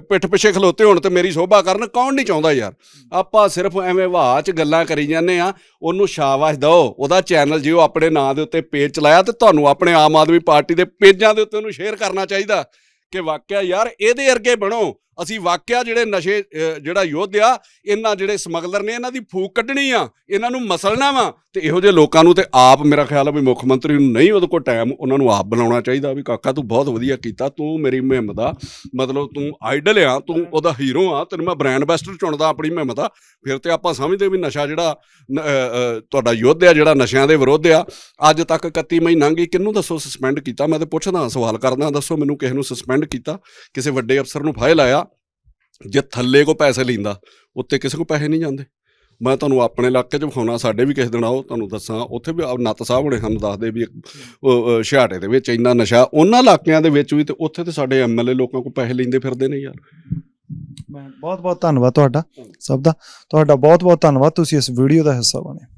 ਪਿੱਠ ਪਿੱਛੇ ਖਲੋਤੇ ਹੋਣ ਤੇ ਮੇਰੀ ਸ਼ੋਭਾ ਕਰਨ, ਕੌਣ ਨਹੀਂ ਚਾਹੁੰਦਾ ਯਾਰ? ਆਪਾਂ ਸਿਰਫ ਐਵੇਂ ਵਾਹ ਚ ਗੱਲਾਂ ਕਰੀ ਜਾਂਦੇ ਆ ਉਹਨੂੰ ਸ਼ਾਬਾਸ਼ ਦਿਓ, ਉਹਦਾ ਚੈਨਲ ਜੇ ਉਹ ਆਪਣੇ ਨਾਂ ਦੇ ਉੱਤੇ ਪੇਜ ਚਲਾਇਆ ਤੇ ਤੁਹਾਨੂੰ ਆਪਣੇ ਆਮ ਆਦਮੀ ਪਾਰਟੀ ਦੇ ਪੇਜਾਂ ਦੇ ਉੱਤੇ ਉਹਨੂੰ ਸ਼ੇਅਰ ਕਰਨਾ ਚਾਹੀਦਾ, ਕਿ ਵਾਕਿਆ ਯਾਰ ਇਹਦੇ ਅਰਗੇ ਬਣੋ ਅਸੀਂ ਵਾਕਿਆ ਜਿਹੜੇ ਨਸ਼ੇ ਜਿਹੜਾ ਯੁੱਧ ਆ ਇਹਨਾਂ ਜਿਹੜੇ ਸਮਗਲਰ ਨੇ ਇਹਨਾਂ ਦੀ ਫੂਕ ਕੱਢਣੀ ਆ ਇਹਨਾਂ ਨੂੰ ਮਸਲਣਾ ਵਾ ਤੇ ਇਹੋ ਜਿਹੇ ਲੋਕਾਂ ਨੂੰ ਤੇ ਆਪ ਮੇਰਾ ਖਿਆਲ ਆ ਵੀ ਮੁੱਖ ਮੰਤਰੀ ਨੂੰ ਨਹੀਂ ਉਹਦੇ ਕੋਲ ਟਾਈਮ ਉਹਨਾਂ ਨੂੰ ਆਪ ਬਣਾਉਣਾ ਚਾਹੀਦਾ ਵੀ ਕਾਕਾ ਤੂੰ ਬਹੁਤ ਵਧੀਆ ਕੀਤਾ ਤੂੰ ਮੇਰੀ ਮੁਹਿੰਮ ਦਾ ਮਤਲਬ ਤੂੰ ਆਈਡਲ ਆ ਤੂੰ ਉਹਦਾ ਹੀਰੋ ਆ ਤੈਨੂੰ ਮੈਂ ਬ੍ਰਾਂਡ ਐਂਬੈਸਡਰ ਚੁਣਦਾ ਆਪਣੀ ਮੁਹਿੰਮ ਦਾ ਫਿਰ ਤੇ ਆਪਾਂ ਸਮਝਦੇ ਵੀ ਨਸ਼ਾ ਜਿਹੜਾ ਤੁਹਾਡਾ ਯੁੱਧ ਆ ਜਿਹੜਾ ਨਸ਼ਿਆਂ ਦੇ ਵਿਰੁੱਧ ਆ ਅੱਜ ਤੱਕ 31 ਮਈ ਲੰਘ ਗਈ ਕਿਹਨੂੰ ਦੱਸੋ ਸਸਪੈਂਡ ਕੀਤਾ? ਮੈਂ ਤੇ ਪੁੱਛਦਾ ਸਵਾਲ ਕਰਦਾ ਦੱਸੋ ਮੈਨੂੰ ਕਿਸੇ ਨੂੰ ਸਸਪੈਂਡ ਕੀਤਾ? ਕਿਸੇ ਵੱਡੇ ਅਫਸਰ ਨੂੰ ਫਾਇਲ ਆਇਆ? ਜੇ ਥੱਲੇ ਕੋ ਪੈਸੇ ਲੈਂਦਾ ਉੱਤੇ ਕਿਸੇ ਕੋ ਪੈਸੇ ਨਹੀਂ ਜਾਂਦੇ? ਮੈਂ ਤੁਹਾਨੂੰ ਆਪਣੇ ਇਲਾਕੇ 'ਚ ਵਿਖਾਉਣਾ ਸਾਡੇ ਵੀ ਕਿਸੇ ਦਿਨ ਆਓ ਤੁਹਾਨੂੰ ਦੱਸਾਂ ਉੱਥੇ ਵੀ ਨੱਤ ਸਾਹਿਬ ਹੁਣੇ ਸਾਨੂੰ ਦੱਸਦੇ ਵੀ ਇੱਕ, ਛਿਹਾਟੇ ਦੇ ਵਿੱਚ ਇੰਨਾ ਨਸ਼ਾ ਉਹਨਾਂ ਇਲਾਕਿਆਂ ਦੇ ਵਿੱਚ ਵੀ ਤੇ ਉੱਥੇ ਤੇ ਸਾਡੇ ਐਮਐਲਏ ਲੋਕਾਂ ਕੋਲ ਪੈਸੇ ਲੈਂਦੇ ਫਿਰਦੇ ਨੇ ਯਾਰ। ਬਹੁਤ ਬਹੁਤ ਧੰਨਵਾਦ ਤੁਹਾਡਾ ਸਭ ਦਾ। ਤੁਹਾਡਾ ਬਹੁਤ ਬਹੁਤ ਧੰਨਵਾਦ। ਤੁਸੀਂ ਇਸ ਵੀਡੀਓ ਦਾ ਹਿੱਸਾ ਬਣੇ।